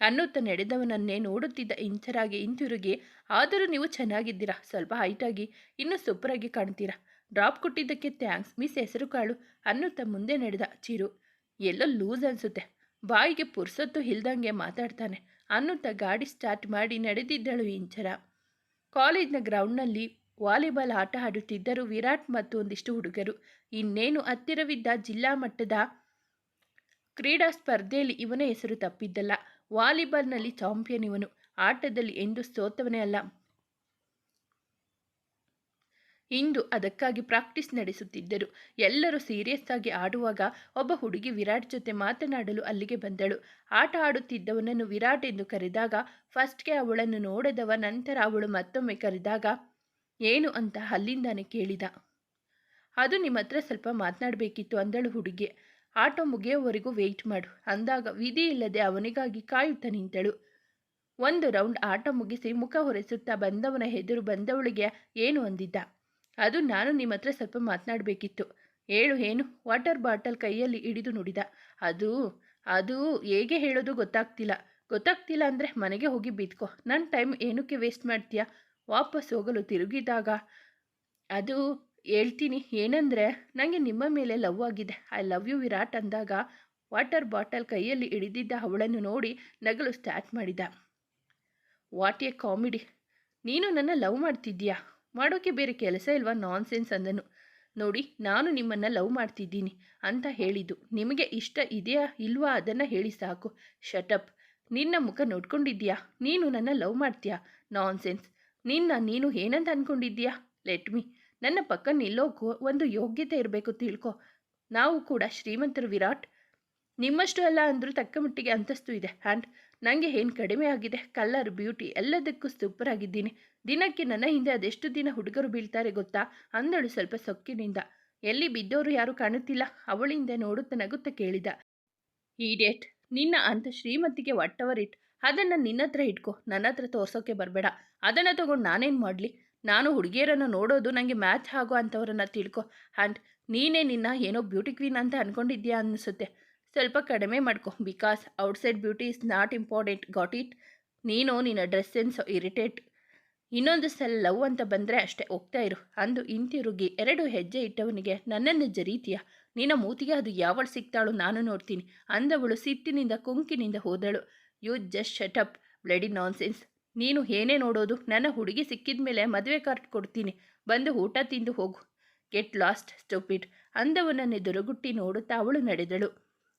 ಅನ್ನುತ್ತಾ ನಡೆದವನನ್ನೇ ನೋಡುತ್ತಿದ್ದ ಇಂಚರಾಗಿ ಹಿಂತಿರುಗಿ, ಆದರೂ ನೀವು ಚೆನ್ನಾಗಿದ್ದೀರಾ? ಸ್ವಲ್ಪ ಹೈಟಾಗಿ, ಇನ್ನೂ ಸೂಪರಾಗಿ ಕಾಣ್ತೀರಾ? ಡ್ರಾಪ್ ಕೊಟ್ಟಿದ್ದಕ್ಕೆ ಥ್ಯಾಂಕ್ಸ್, ಮಿಸ್ ಹೆಸರು ಕಾಳು ಅನ್ನುತ್ತಾ ಮುಂದೆ ನಡೆದ ಚಿರು. ಎಲ್ಲೋ ಲೂಸ್ ಅನಿಸುತ್ತೆ. ಬಾಯಿಗೆ ಪುರ್ಸೊತ್ತು ಇಲ್ದಂಗೆ ಮಾತಾಡ್ತಾನೆ, ಅನ್ನುತ್ತಾ ಗಾಡಿ ಸ್ಟಾರ್ಟ್ ಮಾಡಿ ನಡೆದಿದ್ದಳು ಇಂಚರ. ಕಾಲೇಜ್ನ ಗ್ರೌಂಡ್ನಲ್ಲಿ ವಾಲಿಬಾಲ್ ಆಟ ಆಡುತ್ತಿದ್ದರು ವಿರಾಟ್ ಮತ್ತು ಒಂದಿಷ್ಟು ಹುಡುಗರು, ಇನ್ನೇನು ಹತ್ತಿರವಿದ್ದ ಜಿಲ್ಲಾ ಮಟ್ಟದ ಕ್ರೀಡಾ ಸ್ಪರ್ಧೆಯಲ್ಲಿ ಇವನ ಹೆಸರು ತಪ್ಪಿದ್ದಲ್ಲ. ವಾಲಿಬಾಲ್ನಲ್ಲಿ ಚಾಂಪಿಯನ್ ಇವನು ಆಟದಲ್ಲಿ ಎಂದು ಸೋತವನೇ ಅಲ್ಲ. ಇಂದು ಅದಕ್ಕಾಗಿ ಪ್ರಾಕ್ಟೀಸ್ ನಡೆಸುತ್ತಿದ್ದರು. ಎಲ್ಲರೂ ಸೀರಿಯಸ್ ಆಗಿ ಆಡುವಾಗ ಒಬ್ಬ ಹುಡುಗಿ ವಿರಾಟ್ ಜೊತೆ ಮಾತನಾಡಲು ಅಲ್ಲಿಗೆ ಬಂದಳು. ಆಟ ಆಡುತ್ತಿದ್ದವನನ್ನು ವಿರಾಟ್ ಎಂದು ಕರೆದಾಗ ಫಸ್ಟ್ಗೆ ಅವಳನ್ನು ನೋಡದವ ನಂತರ ಅವಳು ಮತ್ತೊಮ್ಮೆ ಕರೆದಾಗ, ಏನು ಅಂತ ಅಲ್ಲಿಂದಾನೆ ಕೇಳಿದ. ಅದು ನಿಮ್ಮ ಹತ್ರ ಸ್ವಲ್ಪ ಮಾತನಾಡಬೇಕಿತ್ತು ಅಂದಳು ಹುಡುಗಿ. ಆಟೋ ಮುಗಿಯುವವರೆಗೂ ವೆಯ್ಟ್ ಮಾಡು. ಅಂದಾಗ ವಿಧಿ ಇಲ್ಲದೆ ಅವನಿಗಾಗಿ ಕಾಯುತ್ತಾ ನಿಂತಳು. ಒಂದು ರೌಂಡ್ ಆಟ ಮುಗಿಸಿ ಮುಖ ಹೊರೆಸುತ್ತಾ ಬಂದವನ ಎದುರು ಬಂದವಳಿಗೆ ಏನು ಅಂದಿದ್ದ? ಅದು ನಾನು ನಿಮ್ಮ ಹತ್ರ ಸ್ವಲ್ಪ ಮಾತನಾಡಬೇಕಿತ್ತು. ಹೇಳು ಏನು ವಾಟರ್ ಬಾಟಲ್ ಕೈಯಲ್ಲಿ ಹಿಡಿದು ನುಡಿದ. ಅದು ಅದು ಹೇಗೆ ಹೇಳೋದು ಗೊತ್ತಾಗ್ತಿಲ್ಲ. ಗೊತ್ತಾಗ್ತಿಲ್ಲ ಅಂದರೆ ಮನೆಗೆ ಹೋಗಿ ಬಿದ್ಕೋ. ನನ್ನ ಟೈಮ್ ಏನಕ್ಕೆ ವೇಸ್ಟ್ ಮಾಡ್ತೀಯಾ? ವಾಪಸ್ ಹೋಗಲು ತಿರುಗಿದಾಗ, ಅದು ಹೇಳ್ತೀನಿ. ಏನಂದರೆ ನನಗೆ ನಿಮ್ಮ ಮೇಲೆ ಲವ್ ಆಗಿದೆ. ಐ ಲವ್ ಯು ವಿರಾಟ್ ಅಂದಾಗ, ವಾಟರ್ ಬಾಟಲ್ ಕೈಯಲ್ಲಿ ಹಿಡಿದಿದ್ದ ಅವಳನ್ನು ನೋಡಿ ನಗಲು ಸ್ಟಾರ್ಟ್ ಮಾಡಿದ. ವಾಟ್ ಎ ಕಾಮಿಡಿ ನೀನು ನನ್ನ ಲವ್ ಮಾಡ್ತಿದ್ದೀಯಾ? ಮಾಡೋಕ್ಕೆ ಬೇರೆ ಕೆಲಸ ಇಲ್ವಾ? ನಾನ್ ಸೆನ್ಸ್ ಅಂದನು. ನೋಡಿ, ನಾನು ನಿಮ್ಮನ್ನು ಲವ್ ಮಾಡ್ತಿದ್ದೀನಿ ಅಂತ ಹೇಳಿದ್ದು. ನಿಮಗೆ ಇಷ್ಟ ಇದೆಯಾ ಇಲ್ವಾ ಅದನ್ನು ಹೇಳಿ ಸಾಕು. ಶಟಪ್ ನಿನ್ನ ಮುಖ ನೋಡ್ಕೊಂಡಿದ್ದೀಯಾ? ನೀನು ನನ್ನ ಲವ್ ಮಾಡ್ತೀಯಾ? ನಾನ್ ಸೆನ್ಸ್ ನಿನ್ನ ನೀನು ಏನಂತ ಅಂದ್ಕೊಂಡಿದ್ದೀಯಾ ಲೆಟ್ ಮೀ ನನ್ನ ಪಕ್ಕ ನಿಲ್ಲೋಕು ಒಂದು ಯೋಗ್ಯತೆ ಇರಬೇಕು ತಿಳ್ಕೊ. ನಾವು ಕೂಡ ಶ್ರೀಮಂತರು ವಿರಾಟ್. ನಿಮ್ಮಷ್ಟು ಅಲ್ಲ ಅಂದರೂ ತಕ್ಕ ಮಟ್ಟಿಗೆ ಅಂತಸ್ತು ಇದೆ. ಆ್ಯಂಡ್ ನನಗೆ ಏನು ಕಡಿಮೆ ಆಗಿದೆ. ಕಲ್ಲರ್ ಬ್ಯೂಟಿ ಎಲ್ಲದಕ್ಕೂ ಸೂಪರ್ ಆಗಿದ್ದೀನಿ. ದಿನಕ್ಕೆ ನನ್ನ ಹಿಂದೆ ಅದೆಷ್ಟು ದಿನ ಹುಡುಗರು ಬೀಳ್ತಾರೆ ಗೊತ್ತಾ? ಅಂದಳು ಸ್ವಲ್ಪ ಸೊಕ್ಕಿನಿಂದ. ಎಲ್ಲಿ ಬಿದ್ದವರು ಯಾರೂ ಕಾಣುತ್ತಿಲ್ಲ. ಅವಳಿಂದ ನೋಡುತ್ತ ನಗುತ್ತಾ ಕೇಳಿದ. ಈ ಡೇಟ್ ನಿನ್ನ ಅಂತ ಶ್ರೀಮತಿಗೆ ಇಟ್ ಅದನ್ನು ನಿನ್ನ ಹತ್ರ ಇಟ್ಕೋ. ನನ್ನ ಹತ್ರ ತೋರ್ಸೋಕ್ಕೆ ಬರಬೇಡ. ಅದನ್ನು ತಗೊಂಡು ನಾನೇನು ಮಾಡಲಿ? ನಾನು ಹುಡುಗಿಯರನ್ನು ನೋಡೋದು ನನಗೆ ಮ್ಯಾಚ್ ಆಗೋ ಅಂಥವ್ರನ್ನ ತಿಳ್ಕೊ. ಆ್ಯಂಡ್ ನೀನೇ ನಿನ್ನ ಏನೋ ಬ್ಯೂಟಿ ಕ್ವೀನ್ ಅಂತ ಅಂದ್ಕೊಂಡಿದ್ಯಾ ಅನಿಸುತ್ತೆ. ಸ್ವಲ್ಪ ಕಡಿಮೆ ಮಾಡ್ಕೊ. Because outside beauty is not important. Got it? ನೀನು ನಿನ್ನ ಡ್ರೆಸ್ ಸೆನ್ಸ್ ಇರಿಟೇಟ್. ಇನ್ನೊಂದು ಸಲ ಲವ್ ಅಂತ ಬಂದರೆ ಅಷ್ಟೇ ಹೋಗ್ತಾ ಇರು. ಅಂದು ಹಿಂತಿರುಗಿ ಎರಡು ಹೆಜ್ಜೆ ಇಟ್ಟವನಿಗೆ ನನ್ನನ್ನು ಜರೀತೀಯ? ನಿನ್ನ ಮೂತಿಗೆ ಅದು ಯಾವಳು ಸಿಗ್ತಾಳು ನಾನು ನೋಡ್ತೀನಿ. ಅಂದವಳು ಸಿಟ್ಟಿನಿಂದ ಕುಂಕಿನಿಂದ ಹೋದಳು. You just up. Bloody nonsense. ನೀನು ಏನೇ ನೋಡೋದು, ನನ್ನ ಹುಡುಗಿ ಸಿಕ್ಕಿದ ಮೇಲೆ ಮದುವೆ ಕಾರ್ಡ್ ಕೊಡ್ತೀನಿ. ಬಂದು ಊಟ ತಿಂದು ಹೋಗು. ಗೆಟ್ ಲಾಸ್ಟ್, ಸ್ಟೂಪಿಡ್ ಅಂದವನನ್ನು ದುರುಗುಟ್ಟಿ ನೋಡುತ್ತಾ ಅವಳು ನಡೆದಳು.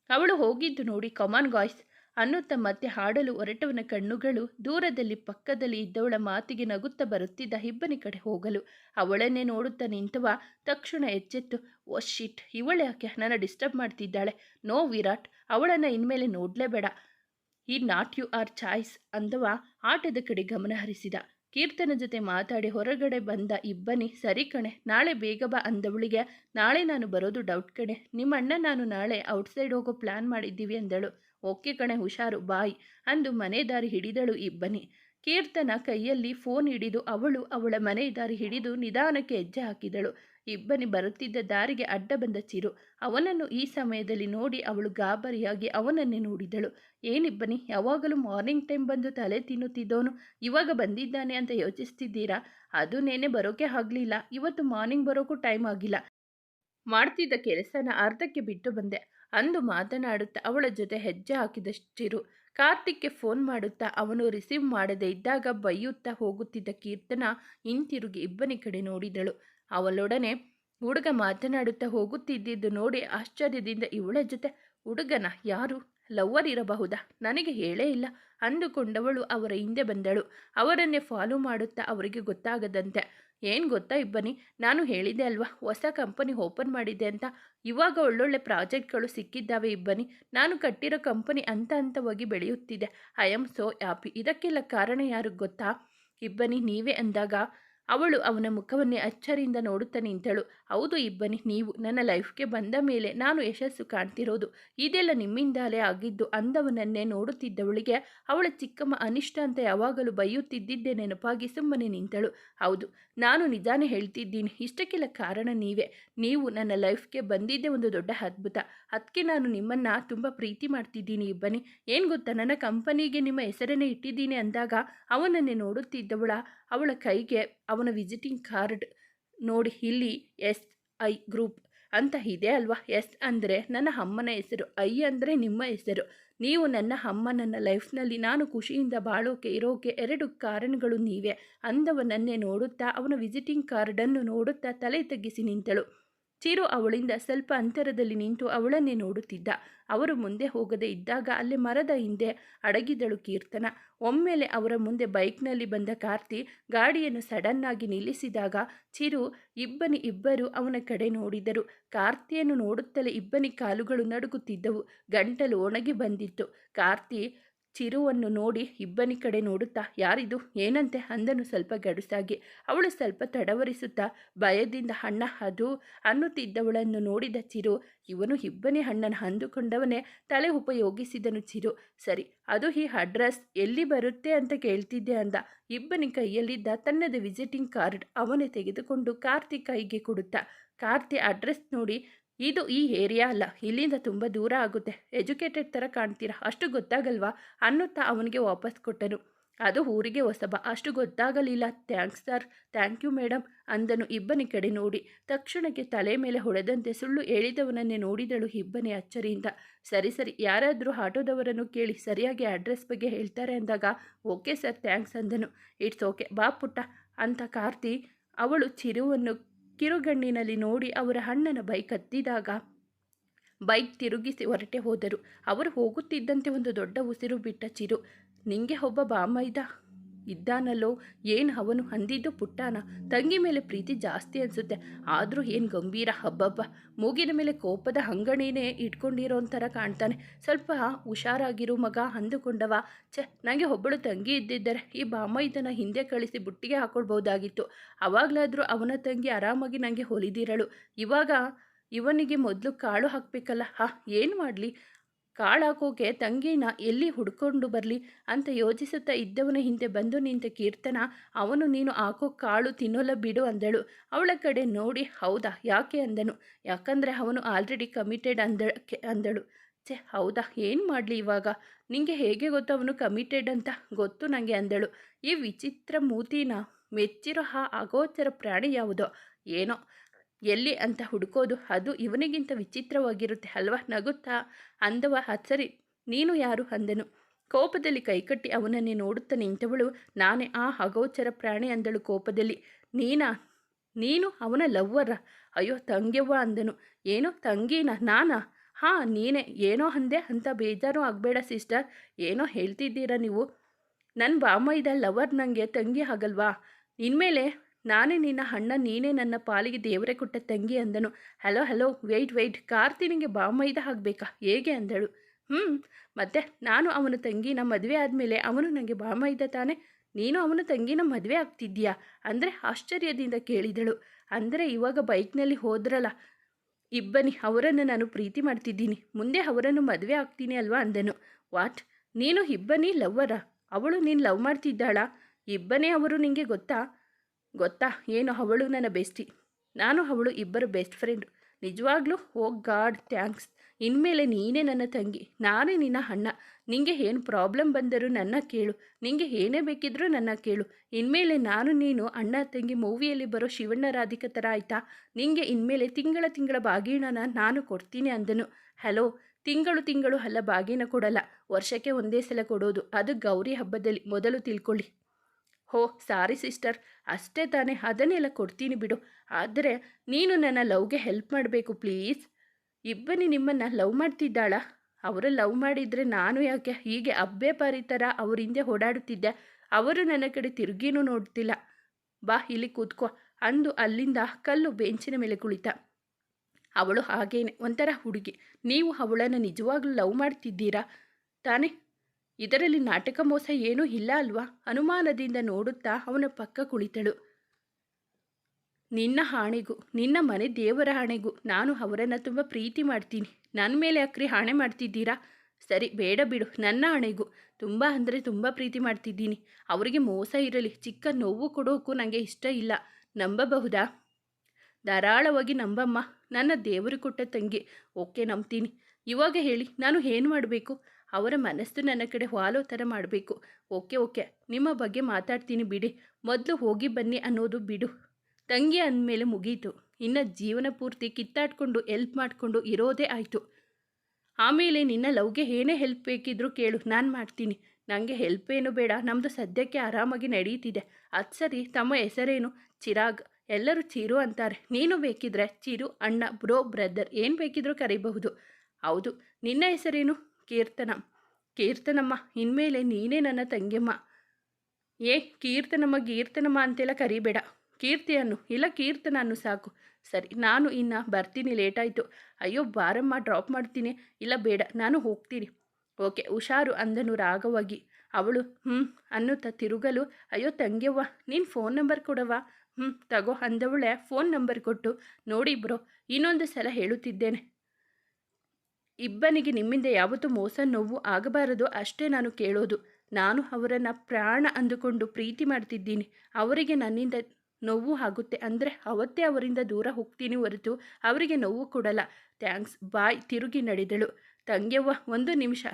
ಅವಳು ಹೋಗಿದ್ದು ನೋಡಿ ಕಮಾನ್ ಗಾಯ್ಸ್ ಅನ್ನುತ್ತ ಮತ್ತೆ ಹಾಡಲು ಹೊರಟವನ ಕಣ್ಣುಗಳು ದೂರದಲ್ಲಿ ಪಕ್ಕದಲ್ಲಿ ಇದ್ದವಳ ಮಾತಿಗೆ ನಗುತ್ತಾ ಬರುತ್ತಿದ್ದ ಇಬ್ಬನಿ ಕಡೆ ಹೋಗಲು. ಅವಳನ್ನೇ ನೋಡುತ್ತಾ ನಿಂತವ ತಕ್ಷಣ ಎಚ್ಚೆತ್ತು, ಓ ಶಿಟ್, ಇವಳೆ ನನ್ನ ಡಿಸ್ಟರ್ಬ್ ಮಾಡ್ತಿದ್ದಾಳೆ? ನೋ ವಿರಾಟ್, ಅವಳನ್ನು ಇನ್ಮೇಲೆ ನೋಡಲೇಬೇಡ. ಈ ನಾಟ್ ಯು ಆರ್ ಚಾಯ್ಸ್ ಅಂದವ ಆಟದ ಕಡೆ ಗಮನ ಹರಿಸಿದ. ಕೀರ್ತನ ಜೊತೆ ಮಾತಾಡಿ ಹೊರಗಡೆ ಬಂದ ಇಬ್ಬನಿ, ಸರಿ ಕಣೆ, ನಾಳೆ ಬೇಗ ಬಾ ಅಂದವಳಿಗೆ, ನಾಳೆ ನಾನು ಬರೋದು ಡೌಟ್ ಕಣೆ ನಿಮ್ಮಣ್ಣ ನಾನು ನಾಳೆ ಔಟ್ಸೈಡ್ ಹೋಗೋ ಪ್ಲ್ಯಾನ್ ಮಾಡಿದ್ದೀವಿ ಅಂದಳು. ಓಕೆ ಕಣೆ, ಹುಷಾರು, ಬಾಯ್, ಅಂದು ಮನೆ ದಾರಿ ಹಿಡಿದಳು ಇಬ್ಬನಿ. ಕೀರ್ತನ ಕೈಯಲ್ಲಿ ಫೋನ್ ಹಿಡಿದು ಅವಳು ಅವಳ ಮನೆ ದಾರಿ ಹಿಡಿದು ನಿಧಾನಕ್ಕೆ ಹೆಜ್ಜೆ ಹಾಕಿದಳು. ಇಬ್ಬನಿ ಬರುತ್ತಿದ್ದ ದಾರಿಗೆ ಅಡ್ಡ ಬಂದ ಚಿರು. ಅವನನ್ನು ಈ ಸಮಯದಲ್ಲಿ ನೋಡಿ ಅವಳು ಗಾಬರಿಯಾಗಿ ಅವನನ್ನೇ ನೋಡಿದಳು. ಏನಿಬ್ಬನಿ, ಯಾವಾಗಲೂ ಮಾರ್ನಿಂಗ್ ಟೈಮ್ ಬಂದು ತಲೆ ತಿನ್ನುತ್ತಿದ್ದವನು ಇವಾಗ ಬಂದಿದ್ದಾನೆ ಅಂತ ಯೋಚಿಸ್ತಿದ್ದೀರಾ? ಅದು ನೇನೆ ಬರೋಕೆ ಆಗಲಿಲ್ಲ. ಇವತ್ತು ಮಾರ್ನಿಂಗ್ ಬರೋಕ್ಕೂ ಟೈಮ್ ಆಗಿಲ್ಲ. ಮಾಡ್ತಿದ್ದ ಕೆಲಸನ ಅರ್ಧಕ್ಕೆ ಬಿಟ್ಟು ಬಂದೆ. ಅಂದು ಮಾತನಾಡುತ್ತಾ ಅವಳ ಜೊತೆ ಹೆಜ್ಜೆ ಹಾಕಿದ ಚಿರು. ಕಾರ್ತಿಕ್ಗೆ ಫೋನ್ ಮಾಡುತ್ತಾ ಅವನು ರಿಸೀವ್ ಮಾಡದೇ ಇದ್ದಾಗ ಬೈಯುತ್ತಾ ಹೋಗುತ್ತಿದ್ದ ಕೀರ್ತನ ಹಿಂತಿರುಗಿ ಇಬ್ಬನಿ ಕಡೆ ನೋಡಿದಳು. ಅವಳೊಡನೆ ಹುಡುಗ ಮಾತನಾಡುತ್ತಾ ಹೋಗುತ್ತಿದ್ದಿದ್ದು ನೋಡಿ ಆಶ್ಚರ್ಯದಿಂದ ಇವಳ ಜೊತೆ, ಹುಡುಗನ ಯಾರು? ಲವ್ವರ್ ಇರಬಹುದಾ? ನನಗೆ ಹೇಳೇ ಇಲ್ಲ. ಅಂದುಕೊಂಡವಳು ಅವರ ಹಿಂದೆ ಬಂದಳು. ಅವರನ್ನೇ ಫಾಲೋ ಮಾಡುತ್ತಾ ಅವರಿಗೆ ಗೊತ್ತಾಗದಂತೆ, ಏನು ಗೊತ್ತಾ ಇಬ್ಬನಿ, ನಾನು ಹೇಳಿದೆ ಅಲ್ವಾ? ಹೊಸ ಕಂಪನಿ ಓಪನ್ ಮಾಡಿದೆ ಅಂತ. ಇವಾಗ ಒಳ್ಳೊಳ್ಳೆ ಪ್ರಾಜೆಕ್ಟ್ಗಳು ಸಿಕ್ಕಿದ್ದಾವೆ ಇಬ್ಬನಿ. ನಾನು ಕಟ್ಟಿರೋ ಕಂಪನಿ ಹಂತ ಹಂತವಾಗಿ ಬೆಳೆಯುತ್ತಿದೆ. I am so happy. ಇದಕ್ಕೆಲ್ಲ ಕಾರಣ ಯಾರು ಗೊತ್ತಾ? ಇಬ್ಬನಿ, ನೀವೇ ಅಂದಾಗ ಅವಳು ಅವನ ಮುಖವನ್ನೇ ಅಚ್ಚರಿಯಿಂದ ನೋಡುತ್ತಾ ನಿಂತಳು ಹೌದು ಇಬ್ಬನಿ, ನೀವು ನನ್ನ ಲೈಫ್ಗೆ ಬಂದ ಮೇಲೆ ನಾನು ಯಶಸ್ಸು ಕಾಣ್ತಿರೋದು. ಇದೆಲ್ಲ ನಿಮ್ಮಿಂದಲೇ ಆಗಿದ್ದು ಅಂದವನನ್ನೇ ನೋಡುತ್ತಿದ್ದವಳಿಗೆ ಅವಳ ಚಿಕ್ಕಮ್ಮ ಅನಿಷ್ಟ ಅಂತ ಯಾವಾಗಲೂ ಬೈಯುತ್ತಿದ್ದಿದ್ದೇ ನೆನಪಾಗಿ ಸುಮ್ಮನೆ ನಿಂತಳು. ಹೌದು ನಾನು ನಿಧಾನ ಹೇಳ್ತಿದ್ದೀನಿ. ಇಷ್ಟಕ್ಕೆಲ್ಲ ಕಾರಣ ನೀವೇ. ನೀವು ನನ್ನ ಲೈಫ್ಗೆ ಬಂದಿದ್ದೆ ಒಂದು ದೊಡ್ಡ ಅದ್ಭುತ. ಅದಕ್ಕೆ ನಾನು ನಿಮ್ಮನ್ನು ತುಂಬ ಪ್ರೀತಿ ಮಾಡ್ತಿದ್ದೀನಿ ಇಬ್ಬನಿ ಏನು ಗೊತ್ತಾ, ನನ್ನ ಕಂಪನಿಗೆ ನಿಮ್ಮ ಹೆಸರನ್ನೇ ಇಟ್ಟಿದ್ದೀನಿ ಅಂದಾಗ ಅವನನ್ನೇ ನೋಡುತ್ತಿದ್ದವಳ. ಅವಳ ಕೈಗೆ ಅವನ ವಿಸಿಟಿಂಗ್ ಕಾರ್ಡ್ ನೋಡಿ, ಇಲ್ಲಿ ಎಸ್ ಐ ಗ್ರೂಪ್ ಅಂತ ಇದೆ ಅಲ್ವಾ? ಎಸ್ ಅಂದರೆ ನನ್ನ ಅಮ್ಮನ ಹೆಸರು, ಐ ಅಂದರೆ ನಿಮ್ಮ ಹೆಸರು. ನೀವು ನನ್ನ ಅಮ್ಮ ನನ್ನ ಲೈಫ್ನಲ್ಲಿ ನಾನು ಖುಷಿಯಿಂದ ಬಾಳೋಕೆ, ಇರೋಕೆ ಎರಡು ಕಾರಣಗಳು ನೀವೇ. ಅಂದವನನ್ನೇ ನೋಡುತ್ತಾ, ಅವನ ವಿಸಿಟಿಂಗ್ ಕಾರ್ಡನ್ನು ನೋಡುತ್ತಾ ತಲೆ ತಗ್ಗಿಸಿ ನಿಂತಳು. ಚಿರು ಅವಳಿಂದ ಸ್ವಲ್ಪ ಅಂತರದಲ್ಲಿ ನಿಂತು ಅವಳನ್ನೇ ನೋಡುತ್ತಿದ್ದ. ಅವರು ಮುಂದೆ ಹೋಗದೆ ಇದ್ದಾಗ ಅಲ್ಲಿ ಮರದ ಹಿಂದೆ ಅಡಗಿದಳು ಕೀರ್ತನ. ಒಮ್ಮೆಲೆ ಅವರ ಮುಂದೆ ಬೈಕ್ನಲ್ಲಿ ಬಂದ ಕಾರ್ತಿ ಗಾಡಿಯನ್ನು ಸಡನ್ನಾಗಿ ನಿಲ್ಲಿಸಿದಾಗ ಚಿರು ಇಬ್ಬನಿ ಇಬ್ಬರು ಅವನ ಕಡೆ ನೋಡಿದರು. ಕಾರ್ತಿಯನ್ನು ನೋಡುತ್ತಲೇ ಇಬ್ಬನಿ ಕಾಲುಗಳು ನಡುಗುತ್ತಿದ್ದವು. ಗಂಟಲು ಒಣಗಿ ಬಂದಿತ್ತು. ಕಾರ್ತಿ ಚಿರುವನ್ನು ನೋಡಿ ಇಬ್ಬನಿ ಕಡೆ ನೋಡುತ್ತಾ, ಯಾರಿದು? ಏನಂತೆ? ಅಂದನು ಸ್ವಲ್ಪ ಗಡುಸಾಗಿ. ಅವಳು ಸ್ವಲ್ಪ ತಡವರಿಸುತ್ತಾ, ಭಯದಿಂದ, ಅಣ್ಣ, ಅದು ಅನ್ನುತ್ತಿದ್ದವಳನ್ನು ನೋಡಿದ ಚಿರು, ಇವನು ಇಬ್ಬನೇ ಅಣ್ಣನ ಅಂದುಕೊಂಡವನೇ ತಲೆ ಉಪಯೋಗಿಸಿದನು ಚಿರು. ಸರಿ, ಅದು ಈ ಅಡ್ರೆಸ್ ಎಲ್ಲಿ ಬರುತ್ತೆ ಅಂತ ಕೇಳ್ತಿದ್ದೆ ಅಂದ. ಇಬ್ಬನಿ ಕೈಯಲ್ಲಿದ್ದ ತನ್ನದ ವಿಸಿಟಿಂಗ್ ಕಾರ್ಡ್ ಅವನೇ ತೆಗೆದುಕೊಂಡು ಕಾರ್ತಿ ಕೈಗೆ ಕೊಡುತ್ತಾ, ಕಾರ್ತಿ, ಅಡ್ರೆಸ್ ನೋಡಿ ಇದು ಈ ಏರಿಯಾ ಅಲ್ಲ. ಇಲ್ಲಿಂದ ತುಂಬ ದೂರ ಆಗುತ್ತೆ. ಎಜುಕೇಟೆಡ್ ಥರ ಕಾಣ್ತೀರಾ? ಅಷ್ಟು ಗೊತ್ತಾಗಲ್ವಾ? ಅನ್ನುತ್ತಾ ಅವನಿಗೆ ವಾಪಸ್ ಕೊಟ್ಟನು. ಅದು ಊರಿಗೆ ಹೊಸಬ. ಅಷ್ಟು ಗೊತ್ತಾಗಲಿಲ್ಲ. Thanks sir. Thank you madam ಅಂದನು ಇಬ್ಬನಿ ಕಡೆ ನೋಡಿ. ತಕ್ಷಣಕ್ಕೆ ತಲೆ ಮೇಲೆ ಹೊಡೆದಂತೆ ಸುಳ್ಳು ಹೇಳಿದವನನ್ನೇ ನೋಡಿದಳು ಇಬ್ಬನಿ ಅಚ್ಚರಿಯಿಂದ. ಸರಿ ಸರಿ. ಯಾರಾದರೂ ಆಟೋದವರನ್ನು ಕೇಳಿ ಸರಿಯಾಗಿ ಅಡ್ರೆಸ್ ಬಗ್ಗೆ ಹೇಳ್ತಾರೆ ಅಂದಾಗ, ಓಕೆ ಸರ್. ಥ್ಯಾಂಕ್ಸ್ ಅಂದನು. It's okay. ಬಾ ಪುಟ್ಟ. ಅಂತ ಕಾರ್ತಿ ಅವಳು ಚಿರುವನ್ನು ಕಿರುಗಣ್ಣಿನಲ್ಲಿ ನೋಡಿ ಅವರ ಅಣ್ಣನ ಬೈಕ್ ಹತ್ತಿದಾಗ ಬೈಕ್ ತಿರುಗಿಸಿ ಹೊರಟೆ ಹೋದರು. ಅವರು ಹೋಗುತ್ತಿದ್ದಂತೆ ಒಂದು ದೊಡ್ಡ ಉಸಿರು ಬಿಟ್ಟ ಚಿರು. ನಿಂಗೆ ಒಬ್ಬ ಬಾಮೈದ? ಇದ್ದಾನಲ್ಲೋ? ಏನು ಅವನು ಅಂದಿದ್ದು ಪುಟ್ಟಾನ? ತಂಗಿ ಮೇಲೆ ಪ್ರೀತಿ ಜಾಸ್ತಿ ಅನಿಸುತ್ತೆ. ಆದರೂ ಏನು ಗಂಭೀರ ಹಬ್ಬಬ್ಬ. ಮೂಗಿನ ಮೇಲೆ ಕೋಪದ ಅಂಗಣಿನೇ ಇಟ್ಕೊಂಡಿರೋ ಥರ ಕಾಣ್ತಾನೆ. ಸ್ವಲ್ಪ ಹುಷಾರಾಗಿರು ಮಗ, ಅಂದುಕೊಂಡವ. ಛೆ ನನಗೆ ಒಬ್ಬಳು ತಂಗಿ ಇದ್ದಿದ್ದರೆ ಈ ಬಾಮ ಇದನ್ನು ಹಿಂದೆ ಕಳಿಸಿ ಬುಟ್ಟಿಗೆ ಹಾಕೊಳ್ಬೋದಾಗಿತ್ತು ಅವಾಗಲಾದರೂ ಅವನ ತಂಗಿ ಆರಾಮಾಗಿ ನನಗೆ ಹೊಲಿದಿರಳು. ಇವಾಗ ಇವನಿಗೆ ಮೊದಲು ಕಾಳು ಹಾಕಬೇಕಲ್ಲ. ಹಾ, ಏನು ಮಾಡಲಿ? ಕಾಳು ಹಾಕೋಕೆ ತಂಗಿನ ಎಲ್ಲಿ ಹುಡ್ಕೊಂಡು ಬರಲಿ ಅಂತ ಯೋಚಿಸುತ್ತಾ ಇದ್ದವನ ಹಿಂದೆ ಬಂದು ನಿಂತ ಕೀರ್ತನ, ಅವನು ನೀನು ಹಾಕೋ ಕಾಳು ತಿನ್ನೋಲ್ಲ ಬಿಡು ಅಂದಳು. ಅವಳ ಕಡೆ ನೋಡಿ, ಹೌದಾ, ಯಾಕೆ ಅಂದನು? ಯಾಕಂದರೆ ಅವನು ಆಲ್ರೆಡಿ ಕಮಿಟೆಡ್ ಅಂದ ಅಂದಳು. ಛೆ, ಹೌದಾ, ಏನು ಮಾಡಲಿ ಇವಾಗ? ನಿಂಗೆ ಹೇಗೆ ಗೊತ್ತು ಅವನು ಕಮಿಟೆಡ್ ಅಂತ? ಗೊತ್ತು ನನಗೆ ಅಂದಳು. ಈ ವಿಚಿತ್ರ ಮೂತಿನ ಮೆಚ್ಚಿರೋ ಆ ಅಗೋಚರ ಪ್ರಾಣಿ ಯಾವುದೋ? ಏನೋ. ಎಲ್ಲಿ ಅಂತ ಹುಡುಕೋದು ಅದು ಇವನಿಗಿಂತ ವಿಚಿತ್ರವಾಗಿರುತ್ತೆ ಅಲ್ವಾ? ನಗುತ್ತಾ? ಅಂದವ ಸರಿ ನೀನು ಯಾರು? ಅಂದನು. ಕೋಪದಲ್ಲಿ ಕೈಕಟ್ಟಿ ಅವನನ್ನೇ ನೋಡುತ್ತಾ ನಿಂತವಳು. ನಾನೇ ಆ ಅಗೋಚರ ಪ್ರಾಣಿ ಅಂದಳು ಕೋಪದಲ್ಲಿ. ನೀನಾ? ನೀನು ಅವನ ಲವ್ವರ? ಅಯ್ಯೋ, ತಂಗ್ಯವ್ವ ಅಂದನು. ಏನೋ ತಂಗೀನ? ನಾನಾ? ಹಾಂ, ನೀನೇ. ಏನೋ ಅಂದೆ ಅಂತ ಬೇಜಾರು ಆಗಬೇಡ ಸಿಸ್ಟರ್. ಏನೋ ಹೇಳ್ತಿದ್ದೀರಾ ನೀವು? ನನ್ನ ಬಾಮೈದ ಲವರ್ ನನಗೆ ತಂಗಿ ಆಗಲ್ವಾ? ಇನ್ಮೇಲೆ ನಾನೇ ನಿನ್ನ ಅಣ್ಣ, ನೀನೇ ನನ್ನ ಪಾಲಿಗೆ ದೇವರೇ ಕೊಟ್ಟ ತಂಗಿ ಅಂದನು. ಹಲೋ ಹಲೋ ವೆಯ್ಟ್ ವೆಯ್ಟ್ ಕಾರ್ತಿನಿಗೆ ಬಾಮೈದ ಆಗಬೇಕಾ ಹೇಗೆ? ಅಂದಳು. ಹ್ಞೂ ಮತ್ತೆ ನಾನು ಅವನ ತಂಗಿನ ಮದುವೆ ಆದಮೇಲೆ ಅವನು ನನಗೆ ಬಾಮೈದ ತಾನೆ? ನೀನು ಅವನ ತಂಗಿನ ಮದುವೆ ಆಗ್ತಿದ್ದೀಯಾ? ಅಂದರೆ ಆಶ್ಚರ್ಯದಿಂದ ಕೇಳಿದಳು. ಅಂದರೆ ಇವಾಗ ಬೈಕ್ನಲ್ಲಿ ಹೋದ್ರಲ್ಲ, ಇಬ್ಬನಿ, ಅವರನ್ನು ನಾನು ಪ್ರೀತಿ ಮಾಡ್ತಿದ್ದೀನಿ. ಮುಂದೆ ಅವರನ್ನು ಮದುವೆ ಆಗ್ತೀನಿ ಅಲ್ವಾ? ಅಂದನು. ವಾಟ್? ನೀನು ಇಬ್ಬನಿ ಲವ್ವರ? ಅವಳು ನೀನು ಲವ್ ಮಾಡ್ತಿದ್ದಾಳಾ? ಇಬ್ಬನೇ ಅವರು ನಿಮಗೆ ಗೊತ್ತಾ? ಗೊತ್ತಾ? ಏನು ಅವಳು ನನ್ನ ಬೆಸ್ಟಿ ನಾನು ಅವಳು ಇಬ್ಬರು ಬೆಸ್ಟ್ ಫ್ರೆಂಡು ನಿಜವಾಗ್ಲೂ? Oh god, thanks. ಇನ್ಮೇಲೆ ನೀನೇ ನನ್ನ ತಂಗಿ. ನಾನೇ ನಿನ್ನ ಅಣ್ಣ. ನಿಂಗೆ ಏನು ಪ್ರಾಬ್ಲಮ್ ಬಂದರೂ ನನ್ನ ಕೇಳು. ನಿಂಗೆ ಏನೇ ಬೇಕಿದ್ರೂ ನನ್ನ ಕೇಳು. ಇನ್ಮೇಲೆ ನಾನು ನೀನು ಅಣ್ಣ, ತಂಗಿ ಮೂವಿಯಲ್ಲಿ ಬರೋ ಶಿವಣ್ಣ, ರಾಧಿಕ ಥರ ಆಯ್ತಾ? ನಿಂಗೆ ಇನ್ಮೇಲೆ ತಿಂಗಳ ತಿಂಗಳ ಬಾಗಿಣನ ನಾನು ಕೊಡ್ತೀನಿ ಅಂದನು. ಹಲೋ, ತಿಂಗಳು ತಿಂಗಳು ಅಲ್ಲ ಬಾಗಿನ ಕೊಡಲ್ಲ. ವರ್ಷಕ್ಕೆ ಒಂದೇ ಸಲ ಕೊಡೋದು. ಅದು ಗೌರಿ ಹಬ್ಬದಲ್ಲಿ. ಮೊದಲು ತಿಳ್ಕೊಳ್ಳಿ. ಹೋ, ಸಾರಿ ಸಿಸ್ಟರ್. ಅಷ್ಟೇ ತಾನೇ, ಅದನ್ನೆಲ್ಲ ಕೊಡ್ತೀನಿ ಬಿಡು. ಆದರೆ ನೀನು ನನ್ನ ಲವ್ಗೆ ಹೆಲ್ಪ್ ಮಾಡಬೇಕು ಪ್ಲೀಸ್. ಇಬ್ಬನಿ ನಿಮ್ಮನ್ನು ಲವ್ ಮಾಡ್ತಿದ್ದಾಳ. ಅವರು ಲವ್ ಮಾಡಿದರೆ ನಾನು ಯಾಕೆ ಹೀಗೆ ಅಬ್ಬೆ ಪಾರಿ ಥರ ಅವ್ರ ಹಿಂದೆ ಓಡಾಡುತ್ತಿದ್ದೆ. ಅವರು ನನ್ನ ಕಡೆ ತಿರುಗಿನೂ ನೋಡ್ತಿಲ್ಲ. ಬಾ, ಇಲ್ಲಿ ಕೂತ್ಕೋ. ಅಂದು ಅಲ್ಲಿಂದ ಕಲ್ಲು ಬೆಂಚಿನ ಮೇಲೆ ಕುಳಿತ. ಅವಳು ಹಾಗೇನೆ, ಒಂಥರ ಹುಡುಗಿ. ನೀವು ಅವಳನ್ನು ನಿಜವಾಗ್ಲೂ ಲವ್ ಮಾಡ್ತಿದ್ದೀರಾ? ತಾನೇ. ಇದರಲ್ಲಿ ನಾಟಕ ಮೋಸ ಏನೂ ಇಲ್ಲ ಅಲ್ವಾ? ಅನುಮಾನದಿಂದ ನೋಡುತ್ತಾ ಅವನ ಪಕ್ಕ ಕುಳಿತಳು. ನಿನ್ನ ಹಾಣೆಗೂ, ನಿನ್ನ ಮನೆ ದೇವರ ಹಾಣೆಗೂ ನಾನು ಅವರನ್ನು ತುಂಬ ಪ್ರೀತಿ ಮಾಡ್ತೀನಿ. ನನ್ನ ಮೇಲೆ ಅಕ್ರಿ ಹಾಣೆ ಮಾಡ್ತಿದ್ದೀರಾ? ಸರಿ, ಬೇಡ ಬಿಡು. ನನ್ನ ಹಣೆಗೂ ತುಂಬ ಅಂದರೆ ತುಂಬ ಪ್ರೀತಿ ಮಾಡ್ತಿದ್ದೀನಿ. ಅವರಿಗೆ ಮೋಸ ಇರಲಿ. ಚಿಕ್ಕ ನೋವು ಕೊಡೋಕ್ಕೂ ನನಗೆ ಇಷ್ಟ ಇಲ್ಲ. ನಂಬಬಹುದಾ? ಧಾರಾಳವಾಗಿ ನಂಬಮ್ಮ. ನನ್ನ ದೇವರು ಕೊಟ್ಟ ತಂಗಿ. ಓಕೆ, ನಂಬ್ತೀನಿ. ಇವಾಗ ಹೇಳಿ, ನಾನು ಏನು ಮಾಡಬೇಕು? ಅವರ ಮನಸ್ಸು ನನ್ನ ಕಡೆ ವಾಲೋ ಥರ ಮಾಡಬೇಕು. Okay okay. ನಿಮ್ಮ ಬಗ್ಗೆ ಮಾತಾಡ್ತೀನಿ ಬಿಡಿ. ಮೊದಲು ಹೋಗಿ ಬನ್ನಿ ಅನ್ನೋದು ಬಿಡು. ತಂಗಿ ಅಂದಮೇಲೆ ಮುಗೀತು. ಇನ್ನು ಜೀವನ ಪೂರ್ತಿ ಕಿತ್ತಾಡ್ಕೊಂಡು ಎಲ್ಪ್ ಮಾಡಿಕೊಂಡು ಇರೋದೇ ಆಯಿತು. ಆಮೇಲೆ ನಿನ್ನ ಲವ್ಗೆ ಏನೇ ಹೆಲ್ಪ್ ಬೇಕಿದ್ರೂ ಕೇಳು. ನಾನು ಮಾಡ್ತೀನಿ. ನನಗೆ ಹೆಲ್ಪ್ ಏನು ಬೇಡ. ನಮ್ಮದು ಸದ್ಯಕ್ಕೆ ಆರಾಮಾಗಿ ನಡೀತಿದೆ. ಅದು ಸರಿ, ತಮ್ಮ ಹೆಸರೇನು? ಚಿರಾಗ್. ಎಲ್ಲರೂ ಚಿರು ಅಂತಾರೆ. ನೀನು ಬೇಕಿದ್ರೆ ಚಿರು, ಅಣ್ಣ ಬ್ರೋ ಬ್ರದರ್ ಏನು ಬೇಕಿದ್ರೂ ಕರೀಬಹುದು. ಹೌದು. ನಿನ್ನ ಹೆಸರೇನು? ಕೀರ್ತನ. ಕೀರ್ತನಮ್ಮ, ಇನ್ಮೇಲೆ ನೀನೇ ನನ್ನ ತಂಗಿಯಮ್ಮ. ಏ, ಕೀರ್ತನಮ್ಮ ಕೀರ್ತನಮ್ಮ ಅಂತೆಲ್ಲ ಕರಿಬೇಡ. ಕೀರ್ತಿಯನ್ನು, ಇಲ್ಲ ಕೀರ್ತನ ಅನ್ನು ಸಾಕು. ಸರಿ, ನಾನು ಇನ್ನು ಬರ್ತೀನಿ, ಲೇಟಾಯಿತು. ಅಯ್ಯೋ, ಬಾರಮ್ಮ, ಡ್ರಾಪ್ ಮಾಡ್ತೀನಿ. ಇಲ್ಲ, ಬೇಡ, ನಾನು ಹೋಗ್ತೀನಿ. ಓಕೆ, ಹುಷಾರು, ಅಂದನು ರಾಗವಾಗಿ ಅವಳು ಹ್ಞೂ ಅನ್ನುತ್ತಾ ತಿರುಗಲು, ಅಯ್ಯೋ, ತಂಗ್ಯವ್ವ, ನೀನು ಫೋನ್ ನಂಬರ್ ಕೊಡವಾ ಹ್ಞೂ ತಗೋ, ಅಂದವಳೆ, ಫೋನ್ ನಂಬರ್ ಕೊಟ್ಟು, ನೋಡಿ ಬ್ರೋ, ಇನ್ನೊಂದು ಸಲ ಹೇಳುತ್ತಿದ್ದೇನೆ. ಇಬ್ಬನಿಗೆ ನಿಮ್ಮಿಂದ ಯಾವತ್ತೂ ಮೋಸ, ನೋವು ಆಗಬಾರದು ಅಷ್ಟೇ ನಾನು ಕೇಳೋದು. ನಾನು ಅವರನ್ನು ಪ್ರಾಣ ಅಂದುಕೊಂಡು ಪ್ರೀತಿ ಮಾಡ್ತಿದ್ದೀನಿ. ಅವರಿಗೆ ನನ್ನಿಂದ ನೋವು ಆಗುತ್ತೆ ಅಂದರೆ ಅವತ್ತೇ ಅವರಿಂದ ದೂರ ಹೋಗ್ತೀನಿ ಹೊರತು ಅವರಿಗೆ ನೋವು ಕೊಡಲ್ಲ. ಥ್ಯಾಂಕ್ಸ್. ಬಾಯ್. ತಿರುಗಿ ನಡೆದಳು. ತಂಗ್ಯವ್ವ, ಒಂದು ನಿಮಿಷ.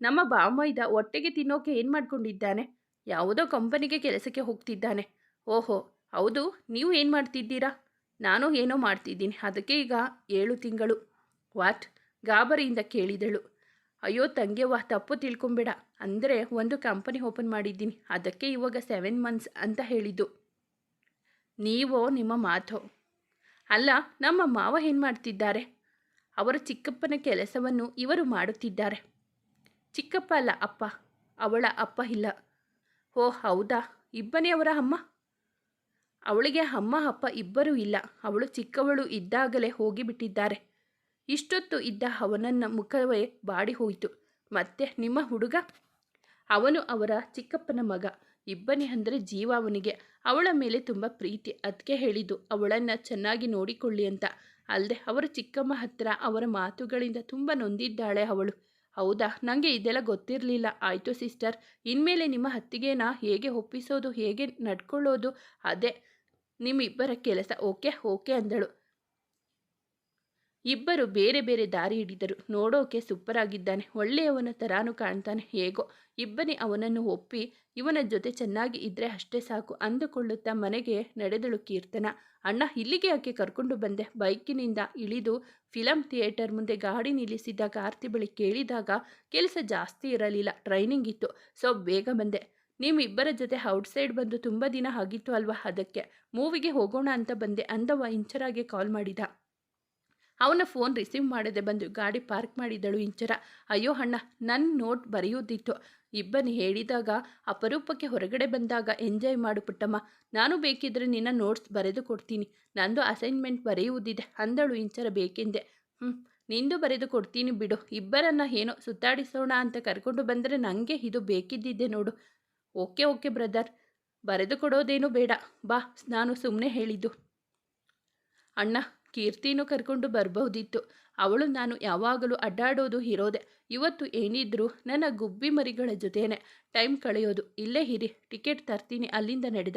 ನಮ್ಮ ಬಾಮೈದ ಒಟ್ಟಿಗೆ ತಿನ್ನೋಕೆ ಏನು ಮಾಡ್ಕೊಂಡಿದ್ದಾನೆ? ಯಾವುದೋ ಕಂಪನಿಗೆ ಕೆಲಸಕ್ಕೆ ಹೋಗ್ತಿದ್ದಾನೆ. ಓಹೋ, ಹೌದು. ನೀವು ಏನು ಮಾಡ್ತಿದ್ದೀರಾ? ನಾನು ಏನೋ ಮಾಡ್ತಿದ್ದೀನಿ. ಅದಕ್ಕೆ ಈಗ ಏಳು ತಿಂಗಳು. ವಾಟ್? ಗಾಬರಿಯಿಂದ ಕೇಳಿದಳು. ಅಯ್ಯೋ ತಂಗ್ಯವ್ವ ತಪ್ಪು ತಿಳ್ಕೊಂಬೇಡ. ಅಂದರೆ ಒಂದು ಕಂಪನಿ ಓಪನ್ ಮಾಡಿದ್ದೀನಿ. ಅದಕ್ಕೆ ಇವಾಗ ಸೆವೆನ್ ಮಂತ್ಸ್ ಅಂತ ಹೇಳಿದ್ದು. ನೀವೋ ನಿಮ್ಮ ಮಾತು? ಅಲ್ಲ, ನಮ್ಮ ಮಾವ ಏನು ಮಾಡ್ತಿದ್ದಾರೆ? ಅವರ ಚಿಕ್ಕಪ್ಪನ ಕೆಲಸವನ್ನು ಇವರು ಮಾಡುತ್ತಿದ್ದಾರೆ. ಚಿಕ್ಕಪ್ಪ ಅಲ್ಲ ಅಪ್ಪ, ಅವಳ ಅಪ್ಪ ಇಲ್ಲ. ಓ, ಹೌದಾ? ಇಬ್ಬನೇ ಅವರ ಅಮ್ಮ? ಅವಳಿಗೆ ಅಮ್ಮ, ಅಪ್ಪ ಇಬ್ಬರೂ ಇಲ್ಲ. ಅವಳು ಚಿಕ್ಕವಳು ಇದ್ದಾಗಲೇ ಹೋಗಿಬಿಟ್ಟಿದ್ದಾರೆ. ಇಷ್ಟೊತ್ತು ಇದ್ದ ಅವನನ್ನ ಮುಖವೇ ಬಾಡಿ ಹೋಯಿತು. ಮತ್ತೆ ನಿಮ್ಮ ಹುಡುಗ? ಅವನು ಅವರ ಚಿಕ್ಕಪ್ಪನ ಮಗ. ಇಬ್ಬನಿ ಅಂದರೆ ಜೀವ ಅವನಿಗೆ. ಅವಳ ಮೇಲೆ ತುಂಬ ಪ್ರೀತಿ. ಅದಕ್ಕೆ ಹೇಳಿದ್ದು, ಅವಳನ್ನು ಚೆನ್ನಾಗಿ ನೋಡಿಕೊಳ್ಳಿ ಅಂತ. ಅಲ್ಲದೆ ಅವರ ಚಿಕ್ಕಮ್ಮ ಹತ್ತಿರ ಅವರ ಮಾತುಗಳಿಂದ ತುಂಬ ನೊಂದಿದ್ದಾಳೆ ಅವಳು. ಹೌದಾ? ನನಗೆ ಇದೆಲ್ಲ ಗೊತ್ತಿರಲಿಲ್ಲ. ಆಯಿತು ಸಿಸ್ಟರ್. ಇನ್ಮೇಲೆ ನಿಮ್ಮ ಹತ್ತಿಗೆನ ಹೇಗೆ ಒಪ್ಪಿಸೋದು, ಹೇಗೆ ನಡ್ಕೊಳ್ಳೋದು? ಅದೇ ನಿಮ್ಮಿಬ್ಬರ ಕೆಲಸ. ಓಕೆ? ಓಕೆ ಅಂದಳು. ಇಬ್ಬರು ಬೇರೆ ಬೇರೆ ದಾರಿ ಹಿಡಿದರು. ನೋಡೋಕೆ ಸೂಪರ್ ಆಗಿದ್ದಾನೆ ಒಳ್ಳೆಯವನ ತರಾನು ಕಾಣ್ತಾನೆ. ಹೇಗೋ. ಇಬ್ಬನಿ ಅವನನ್ನು ಒಪ್ಪಿ ಇವನ ಜೊತೆ ಚೆನ್ನಾಗಿ ಇದ್ರೆ ಅಷ್ಟೇ ಸಾಕು ಅಂದುಕೊಳ್ಳುತ್ತಾ ಮನೆಗೆ ನಡೆದಳು ಕೀರ್ತನ. ಅಣ್ಣ, ಇಲ್ಲಿಗೆ ಯಾಕೆ ಕರ್ಕೊಂಡು ಬಂದೆ? ಬೈಕಿನಿಂದ ಇಳಿದು ಫಿಲಂ ಥಿಯೇಟರ್ ಮುಂದೆ ಗಾಡಿ ನಿಲ್ಲಿಸಿದ್ದ ಕಾರ್ತಿ ಬಳಿ ಕೇಳಿದಾಗ ಕೆಲಸ ಜಾಸ್ತಿ ಇರಲಿಲ್ಲ. ಟ್ರೈನಿಂಗ್ ಇತ್ತು. ಸೊ, ಬೇಗ ಬಂದೆ. ನಿಮ್ಮಿಬ್ಬರ ಜೊತೆ ಔಟ್ಸೈಡ್ ಬಂದು ತುಂಬ ದಿನ ಆಗಿತ್ತು ಅಲ್ವಾ ಅದಕ್ಕೆ? ಮೂವಿಗೆ ಹೋಗೋಣ ಅಂತ ಬಂದೆ ಅಂದವ ಇಂಚರಾಗೆ ಕಾಲ್ ಮಾಡಿದ. ಅವನ ಫೋನ್ ರಿಸೀವ್ ಮಾಡದೆ ಬಂದು ಗಾಡಿ ಪಾರ್ಕ್ ಮಾಡಿದಳು ಇಂಚರ. ಅಯ್ಯೋ ಅಣ್ಣ ನನ್ನ ನೋಟ್ ಬರೆಯುವುದಿತ್ತು ಇಬ್ಬನಿ ಹೇಳಿದಾಗ ಅಪರೂಪಕ್ಕೆ ಹೊರಗಡೆ ಬಂದಾಗ ಎಂಜಾಯ್ ಮಾಡು ಪುಟ್ಟಮ್ಮ. ನಾನು ಬೇಕಿದ್ರೆ ನಿನ್ನ ನೋಟ್ಸ್ ಬರೆದು ಕೊಡ್ತೀನಿ. ನಂದು ಅಸೈನ್ಮೆಂಟ್ ಬರೆಯುವುದಿದೆ, ಅಂದಳು ಇಂಚರ ಬೇಕೆಂದೆ. ಹ್ಞೂ ನಿಂದು ಬರೆದು ಕೊಡ್ತೀನಿ ಬಿಡು. ಇಬ್ಬರನ್ನ ಏನೋ ಸುತ್ತಾಡಿಸೋಣ ಅಂತ ಕರ್ಕೊಂಡು ಬಂದರೆ ನನಗೆ ಇದು ಬೇಕಿದ್ದಿದ್ದೆ ನೋಡು. Okay okay brother. ಬರೆದು ಕೊಡೋದೇನು ಬೇಡ. ಬಾ, ನಾನು ಸುಮ್ಮನೆ ಹೇಳಿದ್ದು. ಅಣ್ಣ ಕೀರ್ತಿನೂ ಕರ್ಕೊಂಡು ಬರಬಹುದಿತ್ತು. ಅವಳು ನಾನು ಯಾವಾಗಲೂ ಅಡ್ಡಾಡೋದು ಇರೋದೆ ಇವತ್ತು ಏನಿದ್ರು ನನ್ನ ಗುಬ್ಬಿ ಮರಿಗಳ ಜೊತೆನೆ ಟೈಮ್ ಕಳೆಯೋದು. ಇಲ್ಲೇ ಹಿರಿ ಟಿಕೆಟ್ ತರ್ತೀನಿ. ಅಲ್ಲಿಂದ ನಡೆದ.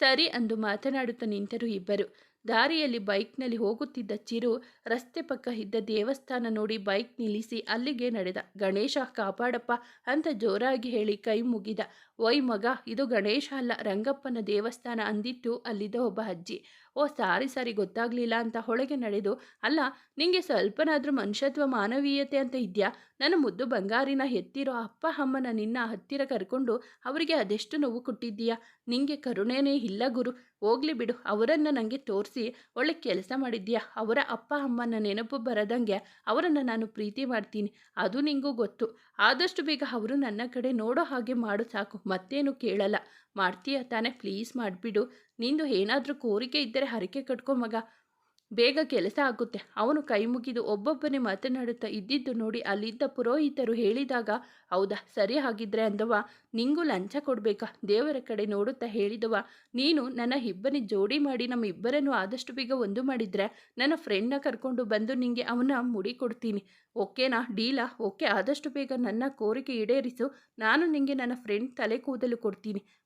ಸರಿ ಅಂದು ಮಾತನಾಡುತ್ತಾ ನಿಂತರು ಇಬ್ಬರು. ದಾರಿಯಲ್ಲಿ ಬೈಕ್ನಲ್ಲಿ ಹೋಗುತ್ತಿದ್ದ ಚಿರು ರಸ್ತೆ ಪಕ್ಕ ಇದ್ದ ದೇವಸ್ಥಾನ ನೋಡಿ ಬೈಕ್ ನಿಲ್ಲಿಸಿ ಅಲ್ಲಿಗೆ ನಡೆದ. ಗಣೇಶ, ಕಾಪಾಡಪ್ಪ ಅಂತ ಜೋರಾಗಿ ಹೇಳಿ ಕೈ ಮುಗಿದ. ಒಯ್ ಮಗ, ಇದು ಗಣೇಶ ಅಲ್ಲ, ರಂಗಪ್ಪನ ದೇವಸ್ಥಾನ ಅಂದಿತ್ತು ಅಲ್ಲಿದ್ದ ಒಬ್ಬ ಅಜ್ಜಿ. ಓ, ಸಾರಿ ಸಾರಿ, ಗೊತ್ತಾಗ್ಲಿಲ್ಲ ಅಂತ ಹೊಳಗೆ ನಡೆದು, ಅಲ್ಲ, ನಿಂಗೆ ಸ್ವಲ್ಪನಾದ್ರೂ ಮನುಷ್ಯತ್ವ, ಮಾನವೀಯತೆ ಅಂತ ಇದೆಯಾ? ನನ್ನ ಮುದ್ದು ಬಂಗಾರಿನ ಎತ್ತಿರೋ ಅಪ್ಪ, ಅಮ್ಮನ ನಿನ್ನ ಹತ್ತಿರ ಕರ್ಕೊಂಡು ಅವರಿಗೆ ಅದೆಷ್ಟು ನೋವು ಕೊಟ್ಟಿದ್ದೀಯಾ? ನಿಂಗೆ ಕರುಣೆನೇ ಇಲ್ಲ, ಗುರು. ಹೋಗ್ಲಿ ಬಿಡು, ಅವರನ್ನು ನನಗೆ ತೋರಿಸಿ ಒಳ್ಳೆ ಕೆಲಸ ಮಾಡಿದ್ಯಾ? ಅವರ ಅಪ್ಪ, ಅಮ್ಮನ ನೆನಪು ಬರದಂಗೆ ಅವರನ್ನು ನಾನು ಪ್ರೀತಿ ಮಾಡ್ತೀನಿ. ಅದು ನಿಂಗೂ ಗೊತ್ತು. ಆದಷ್ಟು ಬೇಗ ಅವರು ನನ್ನ ಕಡೆ ನೋಡೋ ಹಾಗೆ ಮಾಡು ಸಾಕು. ಮತ್ತೇನು ಕೇಳಲ್ಲ. ಮಾಡ್ತೀಯ ತಾನೇ? ಪ್ಲೀಸ್ ಮಾಡಿಬಿಡು. ನಿಂದು ಏನಾದರೂ ಕೋರಿಕೆ ಇದ್ದರೆ ಹರಕೆ ಕಟ್ಕೊ ಮಗ. ಬೇಗ ಕೆಲಸ ಆಗುತ್ತೆ. ಅವನು ಕೈ ಮುಗಿದು ಒಬ್ಬೊಬ್ಬನೇ ಮಾತನಾಡುತ್ತಾ ಇದ್ದಿದ್ದು ನೋಡಿ ಅಲ್ಲಿದ್ದ ಪುರೋಹಿತರು ಹೇಳಿದಾಗ, ಹೌದಾ, ಸರಿ ಹಾಗಿದ್ರೆ ಅಂದವ, ನಿಂಗೂ ಲಂಚ ಕೊಡಬೇಕಾ? ದೇವರ ಕಡೆ ನೋಡುತ್ತಾ ಹೇಳಿದವ, ನೀನು ನನ್ನ ಇಬ್ಬನಿ ಜೋಡಿ ಮಾಡಿ ನಮ್ಮ ಇಬ್ಬರನ್ನು ಆದಷ್ಟು ಬೇಗ ಒಂದು ಮಾಡಿದ್ರೆ, ನನ್ನ ಫ್ರೆಂಡ್ನ ಕರ್ಕೊಂಡು ಬಂದು ನಿಂಗೆ ಅವನ ಮುಡಿ ಕೊಡ್ತೀನಿ. ಓಕೆನಾ, ಡೀಲಾ? ಓಕೆ, ಆದಷ್ಟು ಬೇಗ ನನ್ನ ಕೋರಿಕೆ ಈಡೇರಿಸು. ನಾನು ನಿಂಗೆ ನನ್ನ ಫ್ರೆಂಡ್ ತಲೆ ಕೂದಲು ಕೊಡ್ತೀನಿ.